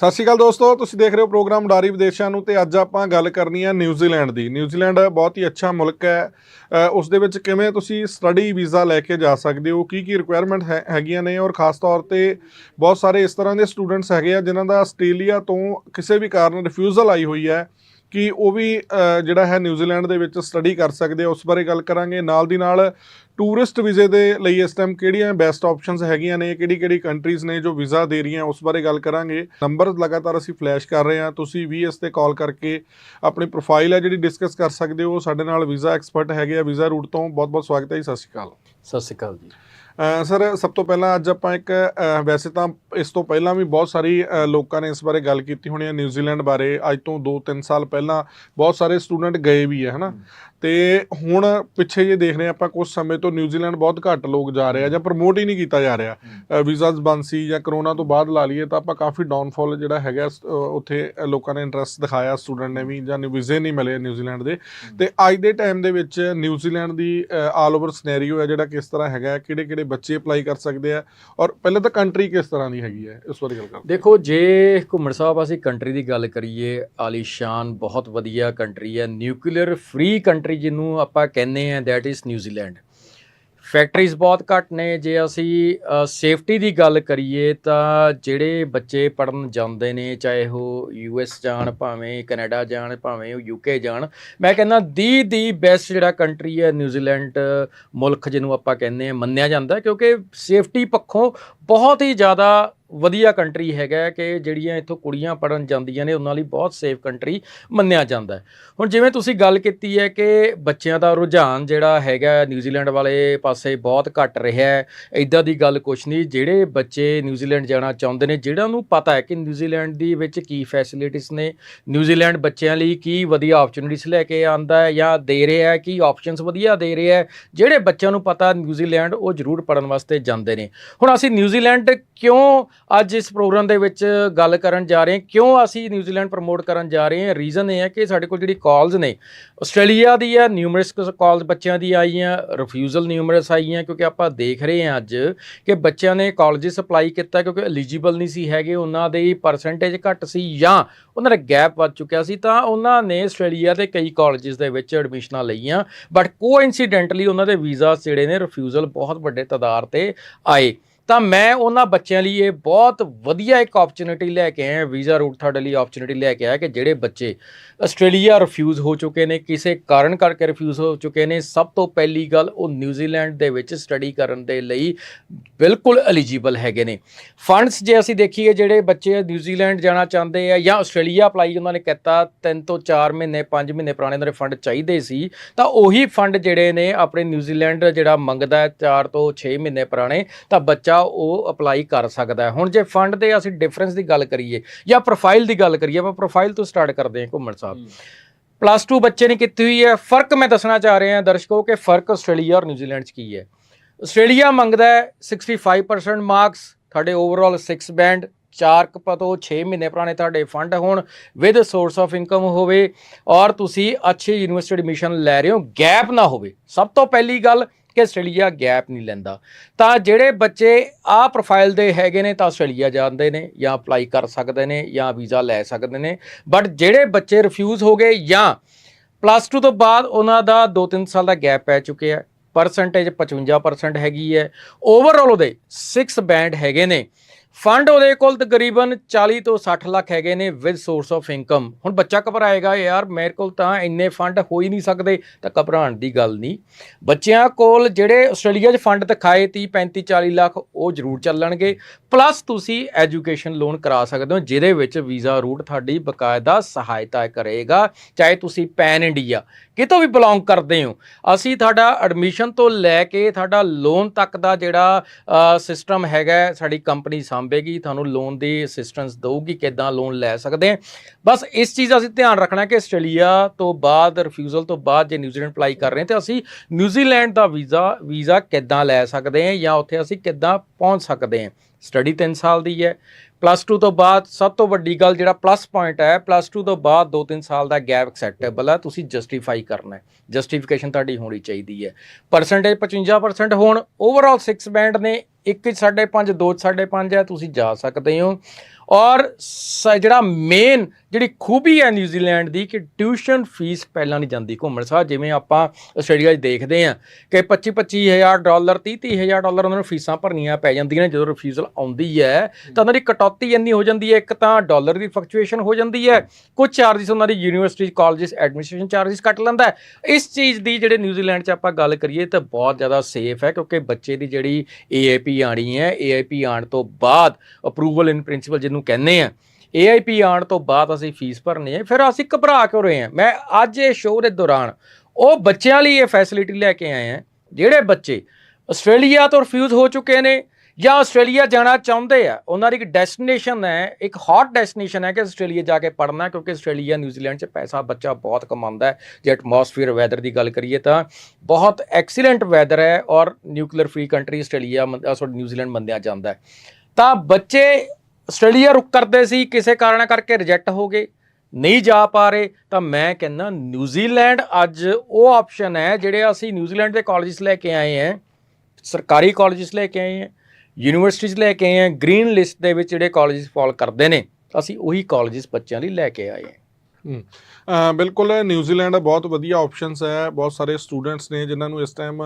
ਸਤਿ ਸ਼੍ਰੀ ਅਕਾਲ ਦੋਸਤੋ, ਤੁਸੀਂ ਦੇਖ ਰਹੇ ਹੋ ਪ੍ਰੋਗਰਾਮ ਡਾਰੀ ਵਿਦੇਸ਼ਾਂ ਨੂੰ ਤੇ ਅੱਜ ਆਪਾਂ ਗੱਲ ਕਰਨੀ ਹੈ ਨਿਊਜ਼ੀਲੈਂਡ ਦੀ। ਨਿਊਜ਼ੀਲੈਂਡ ਬਹੁਤ ਹੀ ਅੱਛਾ ਮੁਲਕ ਹੈ। ਉਸ ਦੇ ਵਿੱਚ ਕਿਵੇਂ ਤੁਸੀਂ ਸਟੱਡੀ ਵੀਜ਼ਾ ਲੈ ਕੇ ਜਾ ਸਕਦੇ ਹੋ ਕੀ ਕੀ ਰਿਕੁਆਇਰਮੈਂਟ ਹੈਗੀਆਂ ਨੇ ਔਰ ਖਾਸ ਤੌਰ ਤੇ ਬਹੁਤ ਸਾਰੇ ਇਸ ਤਰ੍ਹਾਂ ਦੇ ਸਟੂਡੈਂਟਸ ਹੈਗੇ ਆ ਜਿਨ੍ਹਾਂ ਦਾ ਆਸਟ੍ਰੇਲੀਆ ਤੋਂ ਕਿਸੇ ਵੀ ਕਾਰਨ ਰਿਫਿਊਜ਼ਲ ਆਈ ਹੋਈ ਹੈ ਕਿ ਉਹ ਵੀ ਜਿਹੜਾ ਹੈ ਨਿਊਜ਼ੀਲੈਂਡ ਦੇ ਵਿੱਚ ਸਟੱਡੀ ਕਰ ਸਕਦੇ ਆ। ਉਸ ਬਾਰੇ ਗੱਲ ਕਰਾਂਗੇ। ਨਾਲ ਦੀ ਨਾਲ ਟੂਰਿਸਟ ਵੀਜ਼ੇ ਦੇ ਲਈ ਇਸ ਟਾਈਮ ਕਿਹੜੀਆਂ ਬੈਸਟ ਆਪਸ਼ਨਸ ਹੈਗੀਆਂ ਨੇ ਕਿਹੜੀ ਕਿਹੜੀ ਕੰਟਰੀਜ਼ ਨੇ ਜੋ ਵੀਜ਼ਾ ਦੇ ਰਹੀਆਂ ਉਸ ਬਾਰੇ ਗੱਲ ਕਰਾਂਗੇ। ਨੰਬਰ ਲਗਾਤਾਰ ਅਸੀਂ ਫਲੈਸ਼ ਕਰ ਰਹੇ ਹਾਂ। ਤੁਸੀਂ ਵੀ ਇਸ ਤੇ ਕਾਲ ਕਰਕੇ ਆਪਣੀ ਪ੍ਰੋਫਾਈਲ ਹੈ ਜਿਹੜੀ ਡਿਸਕਸ ਕਰ ਸਕਦੇ ਹੋ ਸਾਡੇ ਨਾਲ ਵੀਜ਼ਾ ਐਕਸਪਰਟ ਹੈਗੇ ਆ ਵੀਜ਼ਾ ਰੂਟ ਤੋਂ। ਬਹੁਤ ਬਹੁਤ ਸਵਾਗਤ ਹੈ ਜੀ ਸਤਿ ਸ਼੍ਰੀ ਅਕਾਲ। ਸਤਿ ਸ਼੍ਰੀ ਅਕਾਲ ਜੀ। ਸਰ ਸਭ ਤੋਂ ਪਹਿਲਾਂ ਅੱਜ ਆਪਾਂ ਇੱਕ ਵੈਸੇ ਤਾਂ ਇਸ ਤੋਂ ਪਹਿਲਾਂ ਵੀ ਬਹੁਤ ਸਾਰੀ ਲੋਕਾਂ ਨੇ ਇਸ ਬਾਰੇ ਗੱਲ ਕੀਤੀ ਹੋਣੀ ਹੈ ਨਿਊਜ਼ੀਲੈਂਡ ਬਾਰੇ। ਅੱਜ ਤੋਂ 2-3 ਸਾਲ ਪਹਿਲਾਂ ਬਹੁਤ ਸਾਰੇ ਸਟੂਡੈਂਟ ਗਏ ਵੀ ਹੈ ਹਨਾ? ਤੇ ਹੁਣ ਪਿੱਛੇ ਜੇ ਦੇਖ ਰਹੇ ਆਪਾਂ ਕੁਝ ਸਮੇਂ ਤੋਂ ਨਿਊਜ਼ੀਲੈਂਡ ਬਹੁਤ ਘੱਟ ਲੋਕ ਜਾ ਰਹੇ ਆ ਜਾਂ ਪ੍ਰਮੋਟ ਹੀ ਨਹੀਂ ਕੀਤਾ ਜਾ ਰਿਹਾ। ਵੀਜ਼ਾਸ ਬੰਦ ਸੀ ਜਾਂ ਕਰੋਨਾ ਤੋਂ ਬਾਅਦ ਲਾ ਲਈਏ ਤਾਂ ਆਪਾਂ ਕਾਫੀ ਡਾਊਨਫਾਲ ਜਿਹੜਾ ਹੈਗਾ ਉੱਥੇ ਲੋਕਾਂ ਨੇ ਇੰਟਰਸਟ ਦਿਖਾਇਆ ਸਟੂਡੈਂਟ ਨੇ ਵੀ ਜਾਂ ਵੀਜ਼ੇ ਨਹੀਂ ਮਿਲੇ ਨਿਊਜ਼ੀਲੈਂਡ ਦੇ। ਤੇ ਅੱਜ ਦੇ ਟਾਈਮ ਦੇ ਵਿੱਚ ਨਿਊਜ਼ੀਲੈਂਡ ਦੀ ਆਲ ਓਵਰ ਸਿਨੈਰੀਓ ਹੈ ਜਿਹੜਾ ਕਿਸ ਤਰ੍ਹਾਂ ਹੈਗਾ ਕਿਹੜੇ ਕਿਹੜੇ ਬੱਚੇ ਅਪਲਾਈ ਕਰ ਸਕਦੇ ਆ ਔਰ ਪਹਿਲਾਂ ਤਾਂ ਕੰਟਰੀ ਕਿਸ ਤਰ੍ਹਾਂ ਦੀ ਹੈਗੀ ਹੈ ਇਸ ਬਾਰੇ ਗੱਲ ਕਰਦੇ ਦੇਖੋ ਜੇ ਘੁੰਮਣ ਸਾਹਿਬ ਅਸੀਂ ਕੰਟਰੀ ਦੀ ਗੱਲ ਕਰੀਏ ਆਲੀਸ਼ਾਨ ਬਹੁਤ ਵਧੀਆ ਕੰਟਰੀ ਹੈ ਨਿਊਕਲੀਅਰ ਫ੍ਰੀ ਕੰਟਰੀ ਜਿਹਨੂੰ ਆਪਾਂ ਕਹਿੰਦੇ ਆ ਦੈਟ ਇਜ਼ ਨਿਊਜ਼ੀਲੈਂਡ ਫੈਕਟਰੀਜ਼ ਬਹੁਤ ਘੱਟ ਨੇ, ਜੇ ਅਸੀਂ ਸੇਫਟੀ ਦੀ ਗੱਲ ਕਰੀਏ ਤਾਂ ਜਿਹੜੇ ਬੱਚੇ ਪੜਨ ਜਾਂਦੇ ਨੇ, ਚਾਹੇ ਉਹ ਯੂਐਸ ਜਾਣ, ਭਾਵੇਂ ਕੈਨੇਡਾ ਜਾਣ, ਭਾਵੇਂ ਉਹ ਯੂਕੇ ਜਾਣ, ਮੈਂ ਕਹਿੰਦਾ ਦੀ ਦੀ ਬੈਸਟ ਜਿਹੜਾ ਕੰਟਰੀ ਹੈ ਨਿਊਜ਼ੀਲੈਂਡ ਮੁਲਕ ਜਿਹਨੂੰ ਆਪਾਂ ਕਹਿੰਦੇ ਆ ਮੰਨਿਆ ਜਾਂਦਾ ਕਿਉਂਕਿ ਸੇਫਟੀ ਪੱਖੋਂ ਬਹੁਤ ਹੀ ਜ਼ਿਆਦਾ ਵਧੀਆ ਕੰਟਰੀ ਹੈਗਾ ਕਿ ਜਿਹੜੀਆਂ ਇੱਥੋਂ ਕੁੜੀਆਂ ਪੜਨ ਜਾਂਦੀਆਂ ਨੇ, ਉਹਨਾਂ ਲਈ ਬਹੁਤ ਸੇਫ ਕੰਟਰੀ ਮੰਨਿਆ ਜਾਂਦਾ ਹੈ। ਹੁਣ ਜਿਵੇਂ ਤੁਸੀਂ ਗੱਲ ਕੀਤੀ ਹੈ ਕਿ ਬੱਚਿਆਂ ਦਾ ਰੁਝਾਨ ਜਿਹੜਾ ਹੈਗਾ ਨਿਊਜ਼ੀਲੈਂਡ ਵਾਲੇ ਪਾਸੇ ਬਹੁਤ ਘਟ ਰਿਹਾ ਹੈ। ਇਦਾਂ ਦੀ ਗੱਲ ਕੁਛ ਨਹੀਂ, ਜਿਹੜੇ ਬੱਚੇ ਨਿਊਜ਼ੀਲੈਂਡ ਜਾਣਾ ਚਾਹੁੰਦੇ ਨੇ ਜਿਹੜਾ ਨੂੰ ਪਤਾ ਹੈ ਕਿ ਨਿਊਜ਼ੀਲੈਂਡ ਦੀ ਵਿੱਚ ਕੀ ਫੈਸਿਲਿਟੀਆਂ ਨੇ ਨਿਊਜ਼ੀਲੈਂਡ ਬੱਚਿਆਂ ਲਈ ਕੀ ਵਧੀਆ ਆਪਰਚੁਨਿਟੀਆਂ ਲੈ ਕੇ ਆਂਦਾ ਹੈ ਜਾਂ ਦੇ ਰਿਹਾ ਹੈ, ਕੀ ਆਪਸ਼ਨਸ ਵਧੀਆ ਦੇ ਰਿਹਾ ਹੈ, ਜਿਹੜੇ ਬੱਚਿਆਂ ਨੂੰ ਪਤਾ ਨਿਊਜ਼ੀਲੈਂਡ ਉਹ ਜ਼ਰੂਰ ਪੜਨ ਵਾਸਤੇ ਜਾਂਦੇ ਨੇ। ਹੁਣ ਅਸੀਂ ਨਿਊਜ਼ੀਲੈਂਡ ਕਿਉਂ ਅੱਜ ਇਸ ਪ੍ਰੋਗਰਾਮ ਦੇ ਵਿੱਚ ਗੱਲ ਕਰਨ ਜਾ ਰਹੇ ਹਾਂ। ਕਿਉਂ ਅਸੀਂ ਨਿਊਜ਼ੀਲੈਂਡ ਪ੍ਰਮੋਟ ਕਰਨ ਜਾ ਰਹੇ ਹਾਂ? ਰੀਜ਼ਨ ਇਹ ਹੈ ਕਿ ਸਾਡੇ ਕੋਲ ਜਿਹੜੀ ਕਾਲਸ ਨੇ, ਆਸਟ੍ਰੇਲੀਆ ਦੀ ਆ ਨਿਊਮਰਸ ਕਾਲਸ ਬੱਚਿਆਂ ਦੀ ਆਈਆਂ ਰਿਫਿਊਜ਼ਲ ਨਿਊਮਰਸ ਆਈਆਂ ਕਿਉਂਕਿ ਆਪਾਂ ਦੇਖ ਰਹੇ ਹਾਂ ਅੱਜ ਕਿ ਬੱਚਿਆਂ ਨੇ ਕਾਲਜਸ ਅਪਲਾਈ ਕੀਤਾ ਕਿਉਂਕਿ ਐਲੀਜੀਬਲ ਨਹੀਂ ਸੀ ਹੈਗੇ, ਉਹਨਾਂ ਦੇ ਪਰਸੈਂਟੇਜ ਘੱਟ ਸੀ ਜਾਂ ਉਹਨਾਂ ਦਾ ਗੈਪ ਵੱਧ ਚੁੱਕਿਆ ਸੀ, ਤਾਂ ਉਹਨਾਂ ਨੇ ਆਸਟ੍ਰੇਲੀਆ ਦੇ ਕਈ ਕਾਲਜਸ ਦੇ ਵਿੱਚ ਐਡਮਿਸ਼ਨਾਂ ਲਈਆਂ ਬਟ ਕੋਇਨਸੀਡੈਂਟਲੀ ਉਹਨਾਂ ਦੇ ਵੀਜ਼ਾ ਜਿਹੜੇ ਨੇ, ਰਿਫਿਊਜ਼ਲ ਬਹੁਤ ਵੱਡੇ ਤਦਾਰ ਤੇ ਆਏ। ਤਾਂ ਮੈਂ ਉਹਨਾਂ ਬੱਚਿਆਂ ਲਈ ਇਹ ਬਹੁਤ ਵਧੀਆ ਇੱਕ ਆਪਰਚੁਨਿਟੀ ਲੈ ਕੇ ਆਇਆ, ਵੀਜ਼ਾ ਰੂਟ ਤੁਹਾਡੇ ਲਈ ਆਪਰਚੁਨਿਟੀ ਲੈ ਕੇ ਆਇਆ ਕਿ ਜਿਹੜੇ ਬੱਚੇ ਆਸਟ੍ਰੇਲੀਆ ਰਿਫਿਊਜ਼ ਹੋ ਚੁੱਕੇ ਨੇ, ਕਿਸੇ ਕਾਰਨ ਕਰਕੇ ਰਿਫਿਊਜ਼ ਹੋ ਚੁੱਕੇ ਨੇ, ਸਭ ਤੋਂ ਪਹਿਲੀ ਗੱਲ ਉਹ ਨਿਊਜ਼ੀਲੈਂਡ ਦੇ ਵਿੱਚ ਸਟੱਡੀ ਕਰਨ ਦੇ ਲਈ ਬਿਲਕੁਲ ਐਲੀਜੀਬਲ ਹੈਗੇ ਨੇ। ਫੰਡਸ ਜੇ ਅਸੀਂ ਦੇਖੀਏ, ਜਿਹੜੇ ਬੱਚੇ ਨਿਊਜ਼ੀਲੈਂਡ ਜਾਣਾ ਚਾਹੁੰਦੇ ਆ ਜਾਂ ਆਸਟ੍ਰੇਲੀਆ ਅਪਲਾਈ ਉਹਨਾਂ ਨੇ ਕੀਤਾ 3 ਤੋਂ 4 ਮਹੀਨੇ 5 ਮਹੀਨੇ ਪੁਰਾਣੇ ਉਹਨਾਂ ਦੇ ਫੰਡ ਚਾਹੀਦੇ ਸੀ, ਤਾਂ ਉਹੀ ਫੰਡ ਜਿਹੜੇ ਨੇ ਆਪਣੇ ਨਿਊਜ਼ੀਲੈਂਡ ਜਿਹੜਾ ਮੰਗਦਾ ਹੈ 4 ਤੋਂ 6 ਮਹੀਨੇ ਪੁਰਾਣੇ, ਤਾਂ ਬੱਚਾ ਉਹ ਅਪਲਾਈ ਕਰ ਸਕਦਾ ਹੈ। ਹੁਣ ਜੇ ਫੰਡ ਦੇ ਅਸੀਂ ਡਿਫਰੈਂਸ ਦੀ ਗੱਲ ਕਰੀਏ ਜਾਂ ਪ੍ਰੋਫਾਈਲ ਦੀ ਗੱਲ ਕਰੀਏ ਆਪਾਂ ਪ੍ਰੋਫਾਈਲ ਤੋਂ ਸਟਾਰਟ ਕਰਦੇ ਹਾਂ ਘੁੰਮਣ ਸਾਹਿਬ। ਪਲੱਸ 2 ਬੱਚੇ ਨੇ ਕੀਤੀ ਹੋਈ ਹੈ। ਫ਼ਰਕ ਮੈਂ ਦੱਸਣਾ ਚਾਹ ਰਿਹਾ ਦਰਸ਼ਕੋ ਕਿ ਫ਼ਰਕ ਆਸਟ੍ਰੇਲੀਆ ਔਰ ਨਿਊਜ਼ੀਲੈਂਡ 'ਚ ਕੀ ਹੈ। ਆਸਟ੍ਰੇਲੀਆ ਮੰਗਦਾ ਹੈ 65% ਮਾਰਕਸ ਤੁਹਾਡੇ ਓਵਰਆਲ 6 ਬੈਂਡ ਚਾਰ ਕੁ ਪਤੋ 6 ਮਹੀਨੇ ਪੁਰਾਣੇ ਤੁਹਾਡੇ ਫੰਡ ਹੋਣ ਵਿਦ ਸੋਰਸ ਆਫ ਇਨਕਮ ਹੋਵੇ ਔਰ ਤੁਸੀਂ ਅੱਛੀ ਯੂਨੀਵਰਸਿਟੀ ਐਡਮਿਸ਼ਨ ਲੈ ਰਹੇ ਹੋ। ਗੈਪ ਨਾ ਹੋਵੇ। ਸਭ ਤੋਂ ਪਹਿਲੀ ਗੱਲ ਕਿ ਆਸਟ੍ਰੇਲੀਆ ਗੈਪ ਨਹੀਂ ਲੈਂਦਾ। ਤਾਂ ਜਿਹੜੇ ਬੱਚੇ ਆ ਪ੍ਰੋਫਾਈਲ ਦੇ ਹੈਗੇ ਨੇ ਤਾਂ ਆਸਟ੍ਰੇਲੀਆ ਜਾਂਦੇ ਨੇ ਜਾਂ ਅਪਲਾਈ ਕਰ ਸਕਦੇ ਨੇ ਜਾਂ ਵੀਜ਼ਾ ਲੈ ਸਕਦੇ ਨੇ। ਬਟ ਜਿਹੜੇ ਬੱਚੇ ਰਿਫਿਊਜ਼ ਹੋ ਗਏ ਜਾਂ ਪਲੱਸ 2 ਤੋਂ ਬਾਅਦ ਉਹਨਾਂ ਦਾ 2-3 ਸਾਲ ਦਾ ਗੈਪ ਪੈ ਚੁੱਕਿਆ ਹੈ ਪਰਸੈਂਟੇਜ 55% ਹੈਗੀ ਹੈ। ਓਵਰਆਲ ਉਹਦੇ 6 ਬੈਂਡ ਹੈਗੇ ਨੇ। ਫੰਡ ਉਹਦੇ ਕੋਲ ਤਕਰੀਬਨ 40 ਤੋਂ 60 ਲੱਖ ਹੈਗੇ ਨੇ ਵਿਦ ਸੋਰਸ ਆਫ ਇਨਕਮ ਹੁਣ ਬੱਚਾ ਘਬਰਾਏਗਾ ਯਾਰ, ਮੇਰੇ ਕੋਲ ਤਾਂ ਇੰਨੇ ਫੰਡ ਹੋ ਹੀ ਨਹੀਂ ਸਕਦੇ, ਤਾਂ ਘਬਰਾਉਣ ਦੀ ਗੱਲ ਨਹੀਂ। ਬੱਚਿਆਂ ਕੋਲ ਜਿਹੜੇ ਆਸਟ੍ਰੇਲੀਆ 'ਚ ਫੰਡ ਦਿਖਾਏ 30 35 40 ਲੱਖ, ਉਹ ਜ਼ਰੂਰ ਚੱਲਣਗੇ। ਪਲੱਸ ਤੁਸੀਂ ਐਜੂਕੇਸ਼ਨ ਲੋਨ ਕਰਾ ਸਕਦੇ ਹੋ, ਜਿਹਦੇ ਵਿੱਚ ਵੀਜ਼ਾ ਰੂਟ ਤੁਹਾਡੀ ਬਕਾਇਦਾ ਸਹਾਇਤਾ ਕਰੇਗਾ, ਚਾਹੇ ਤੁਸੀਂ ਪੈਨ ਇੰਡੀਆ ਕਿਤੋਂ ਵੀ ਬਿਲੋਂਗ ਕਰਦੇ ਹੋ? ਅਸੀਂ ਤੁਹਾਡਾ ਐਡਮਿਸ਼ਨ ਤੋਂ ਲੈ ਕੇ ਤੁਹਾਡਾ ਲੋਨ ਤੱਕ ਦਾ ਜਿਹੜਾ ਸਿਸਟਮ ਹੈਗਾ, ਸਾਡੀ ਕੰਪਨੀ ਸੰਭੇਗੀ, ਤੁਹਾਨੂੰ ਲੋਨ ਦੀ ਅਸਿਸਟੈਂਸ ਦਊਗੀ, ਕਿੱਦਾਂ ਲੋਨ ਲੈ ਸਕਦੇ ਹਾਂ। ਬਸ ਇਸ ਚੀਜ਼ ਦਾ ਅਸੀਂ ਧਿਆਨ ਰੱਖਣਾ ਕਿ ਆਸਟ੍ਰੇਲੀਆ ਤੋਂ ਬਾਅਦ ਰਿਫਿਊਜ਼ਲ ਤੋਂ ਬਾਅਦ ਜੇ ਨਿਊਜ਼ੀਲੈਂਡ ਅਪਲਾਈ ਕਰ ਰਹੇ ਹਾਂ, ਤੇ ਅਸੀਂ ਨਿਊਜ਼ੀਲੈਂਡ ਦਾ ਵੀਜ਼ਾ ਵੀਜ਼ਾ ਕਿੱਦਾਂ ਲੈ ਸਕਦੇ ਹਾਂ ਜਾਂ ਉੱਥੇ ਅਸੀਂ ਕਿੱਦਾਂ ਪਹੁੰਚ ਸਕਦੇ ਹਾਂ? ਸਟੱਡੀ 3 ਸਾਲ ਦੀ ਹੈ। ਪਲੱਸ 2 ਤੋਂ ਬਾਅਦ ਸਭ ਤੋਂ ਵੱਡੀ ਗੱਲ ਜਿਹੜਾ ਪਲੱਸ ਪੁਆਇੰਟ ਹੈ ਪਲੱਸ 2 ਤੋਂ ਬਾਅਦ 2-3 ਸਾਲ ਦਾ ਗੈਪ ਐਕਸੈਪਟੇਬਲ ਹੈ, ਤੁਸੀਂ ਜਸਟੀਫਾਈ ਕਰਨਾ ਹੈ। ਜਸਟੀਫਿਕੇਸ਼ਨ ਤੁਹਾਡੀ ਹੋਣੀ ਚਾਹੀਦੀ ਹੈ। ਪਰਸੈਂਟੇਜ 55% ਹੋਣ ਓਵਰਆਲ 6 ਬੈਂਡ ਨੇ ਇੱਕ 5.5 2 5.5 ਹੈ, ਤੁਸੀਂ ਜਾ ਸਕਦੇ ਹੋ। ਔਰ ਜਿਹੜਾ ਮੇਨ ਜਿਹੜੀ ਖੂਬੀ ਹੈ ਨਿਊਜ਼ੀਲੈਂਡ ਦੀ ਕਿ ਟਿਊਸ਼ਨ ਫੀਸ ਪਹਿਲਾਂ ਨਹੀਂ ਜਾਂਦੀ ਘੁੰਮਣ ਸਾਹਿਬ ਜਿਵੇਂ ਆਪਾਂ ਆਸਟ੍ਰੇਲੀਆ 'ਚ ਦੇਖਦੇ ਆ ਕਿ 25 25000 ਡਾਲਰ 30 30000 ਡਾਲਰ ਉਹਨਾਂ ਨੂੰ ਫੀਸਾਂ ਭਰਨੀਆਂ ਪੈ ਜਾਂਦੀਆਂ ਨੇ, ਜਦੋਂ ਰਿਫਿਊਜ਼ਲ ਆਉਂਦੀ ਹੈ ਤਾਂ ਉਹਨਾਂ ਦੀ ਕਟੌਤੀ ਇੰਨੀ ਹੋ ਜਾਂਦੀ ਹੈ, ਇੱਕ ਤਾਂ ਡਾਲਰ ਦੀ ਫਲਕਚੁਏਸ਼ਨ ਹੋ ਜਾਂਦੀ ਹੈ ਕੁਝ ਚਾਰजेस ਉਹਨਾਂ ਦੀ ਯੂਨੀਵਰਸਿਟੀ ਕਾਲਜਸ ਐਡਮਿਨਿਸਟ੍ਰੇਸ਼ਨ ਚਾਰजेस ਕੱਟ ਲੈਂਦਾ ਇਸ ਚੀਜ਼ ਦੀ ਜਿਹੜੇ ਨਿਊਜ਼ੀਲੈਂਡ 'ਚ ਆਪਾਂ ਗੱਲ ਕਰੀਏ ਤਾਂ ਬਹੁਤ ਜ਼ਿਆਦਾ ਸੇਫ ਹੈ ਕਿਉਂਕਿ ਬੱਚੇ ਦੀ ਜਿਹੜੀ ਏਏਪੀ ਆਣੀ ਹੈ ਏਏਪੀ ਆਣ ਤੋਂ ਬਾਅਦ ਅਪਰੂਵਲ ਇਨ ਪ੍ਰਿੰਸੀਪਲ ਜਿਹਨੂੰ ਕਹਿੰਦੇ ਆ ਏਆਈਪੀ ਆਉਣ ਤੋਂ ਬਾਅਦ ਅਸੀਂ ਫੀਸ ਭਰਨੀ ਹੈ, ਫਿਰ ਅਸੀਂ ਘਬਰਾ ਕਿਉਂ ਰਹੇ ਹਾਂ? ਮੈਂ ਅੱਜ ਇਹ ਸ਼ੋਅ ਦੇ ਦੌਰਾਨ ਉਹ ਬੱਚਿਆਂ ਲਈ ਇਹ ਫੈਸਿਲਿਟੀ ਲੈ ਕੇ ਆਏ ਹਾਂ, ਜਿਹੜੇ ਬੱਚੇ ਆਸਟ੍ਰੇਲੀਆ ਤੋਂ ਰਿਫਿਊਜ਼ ਹੋ ਚੁੱਕੇ ਨੇ ਜਾਂ ਆਸਟ੍ਰੇਲੀਆ ਜਾਣਾ ਚਾਹੁੰਦੇ ਆ, ਉਹਨਾਂ ਦੀ ਇੱਕ ਡੈਸਟੀਨੇਸ਼ਨ ਹੈ, ਇੱਕ ਹੌਟ ਡੈਸਟੀਨੇਸ਼ਨ ਹੈ ਕਿ ਆਸਟ੍ਰੇਲੀਆ ਜਾ ਕੇ ਪੜ੍ਹਨਾ, ਕਿਉਂਕਿ ਆਸਟ੍ਰੇਲੀਆ ਨਿਊਜ਼ੀਲੈਂਡ 'ਚ ਪੈਸਾ ਬੱਚਾ ਬਹੁਤ ਕਮਾਉਂਦਾ ਹੈ। ਜੇ ਐਟਮੋਸਫੀਅਰ ਵੈਦਰ ਦੀ ਗੱਲ ਕਰੀਏ ਤਾਂ ਬਹੁਤ ਐਕਸੀਲੈਂਟ ਵੈਦਰ ਹੈ ਔਰ nuclear free country Australia sorry New Zealand ਮੰਨਿਆ ਜਾਂਦਾ ਹੈ। ਤਾਂ ਬੱਚੇ ਆਸਟ੍ਰੇਲੀਆ ਰੁਕ ਕਰਦੇ ਸੀ, ਕਿਸੇ ਕਾਰਨ ਕਰਕੇ ਰਿਜੈਕਟ ਹੋ ਗਏ, ਨਹੀਂ ਜਾ ਪਾ ਰਹੇ, ਤਾਂ ਮੈਂ ਕਹਿੰਦਾ ਨਿਊਜ਼ੀਲੈਂਡ ਅੱਜ ਉਹ ਆਪਸ਼ਨ ਹੈ ਜਿਹੜੇ ਅਸੀਂ ਨਿਊਜ਼ੀਲੈਂਡ ਦੇ ਕਾਲਜਸ ਲੈ ਕੇ ਆਏ ਹਾਂ, ਸਰਕਾਰੀ ਕਾਲਜਸ ਲੈ ਕੇ ਆਏ ਹਾਂ ਯੂਨੀਵਰਸਿਟੀਜ਼ ਲੈ ਕੇ ਆਏ ਹਾਂ ਗ੍ਰੀਨ ਲਿਸਟ ਦੇ ਵਿੱਚ ਜਿਹੜੇ ਕਾਲਜਸ ਫਾਲ ਕਰਦੇ ਨੇ, ਅਸੀਂ ਉਹੀ ਕਾਲਜਸ ਬੱਚਿਆਂ ਲਈ ਲੈ ਕੇ ਆਏ ਹਾਂ। ਬਿਲਕੁਲ ਨਿਊਜ਼ੀਲੈਂਡ ਬਹੁਤ ਵਧੀਆ ਆਪਸ਼ਨਸ ਹੈ। ਬਹੁਤ ਸਾਰੇ ਸਟੂਡੈਂਟਸ ਨੇ ਜਿਨ੍ਹਾਂ ਨੂੰ ਇਸ ਟਾਈਮ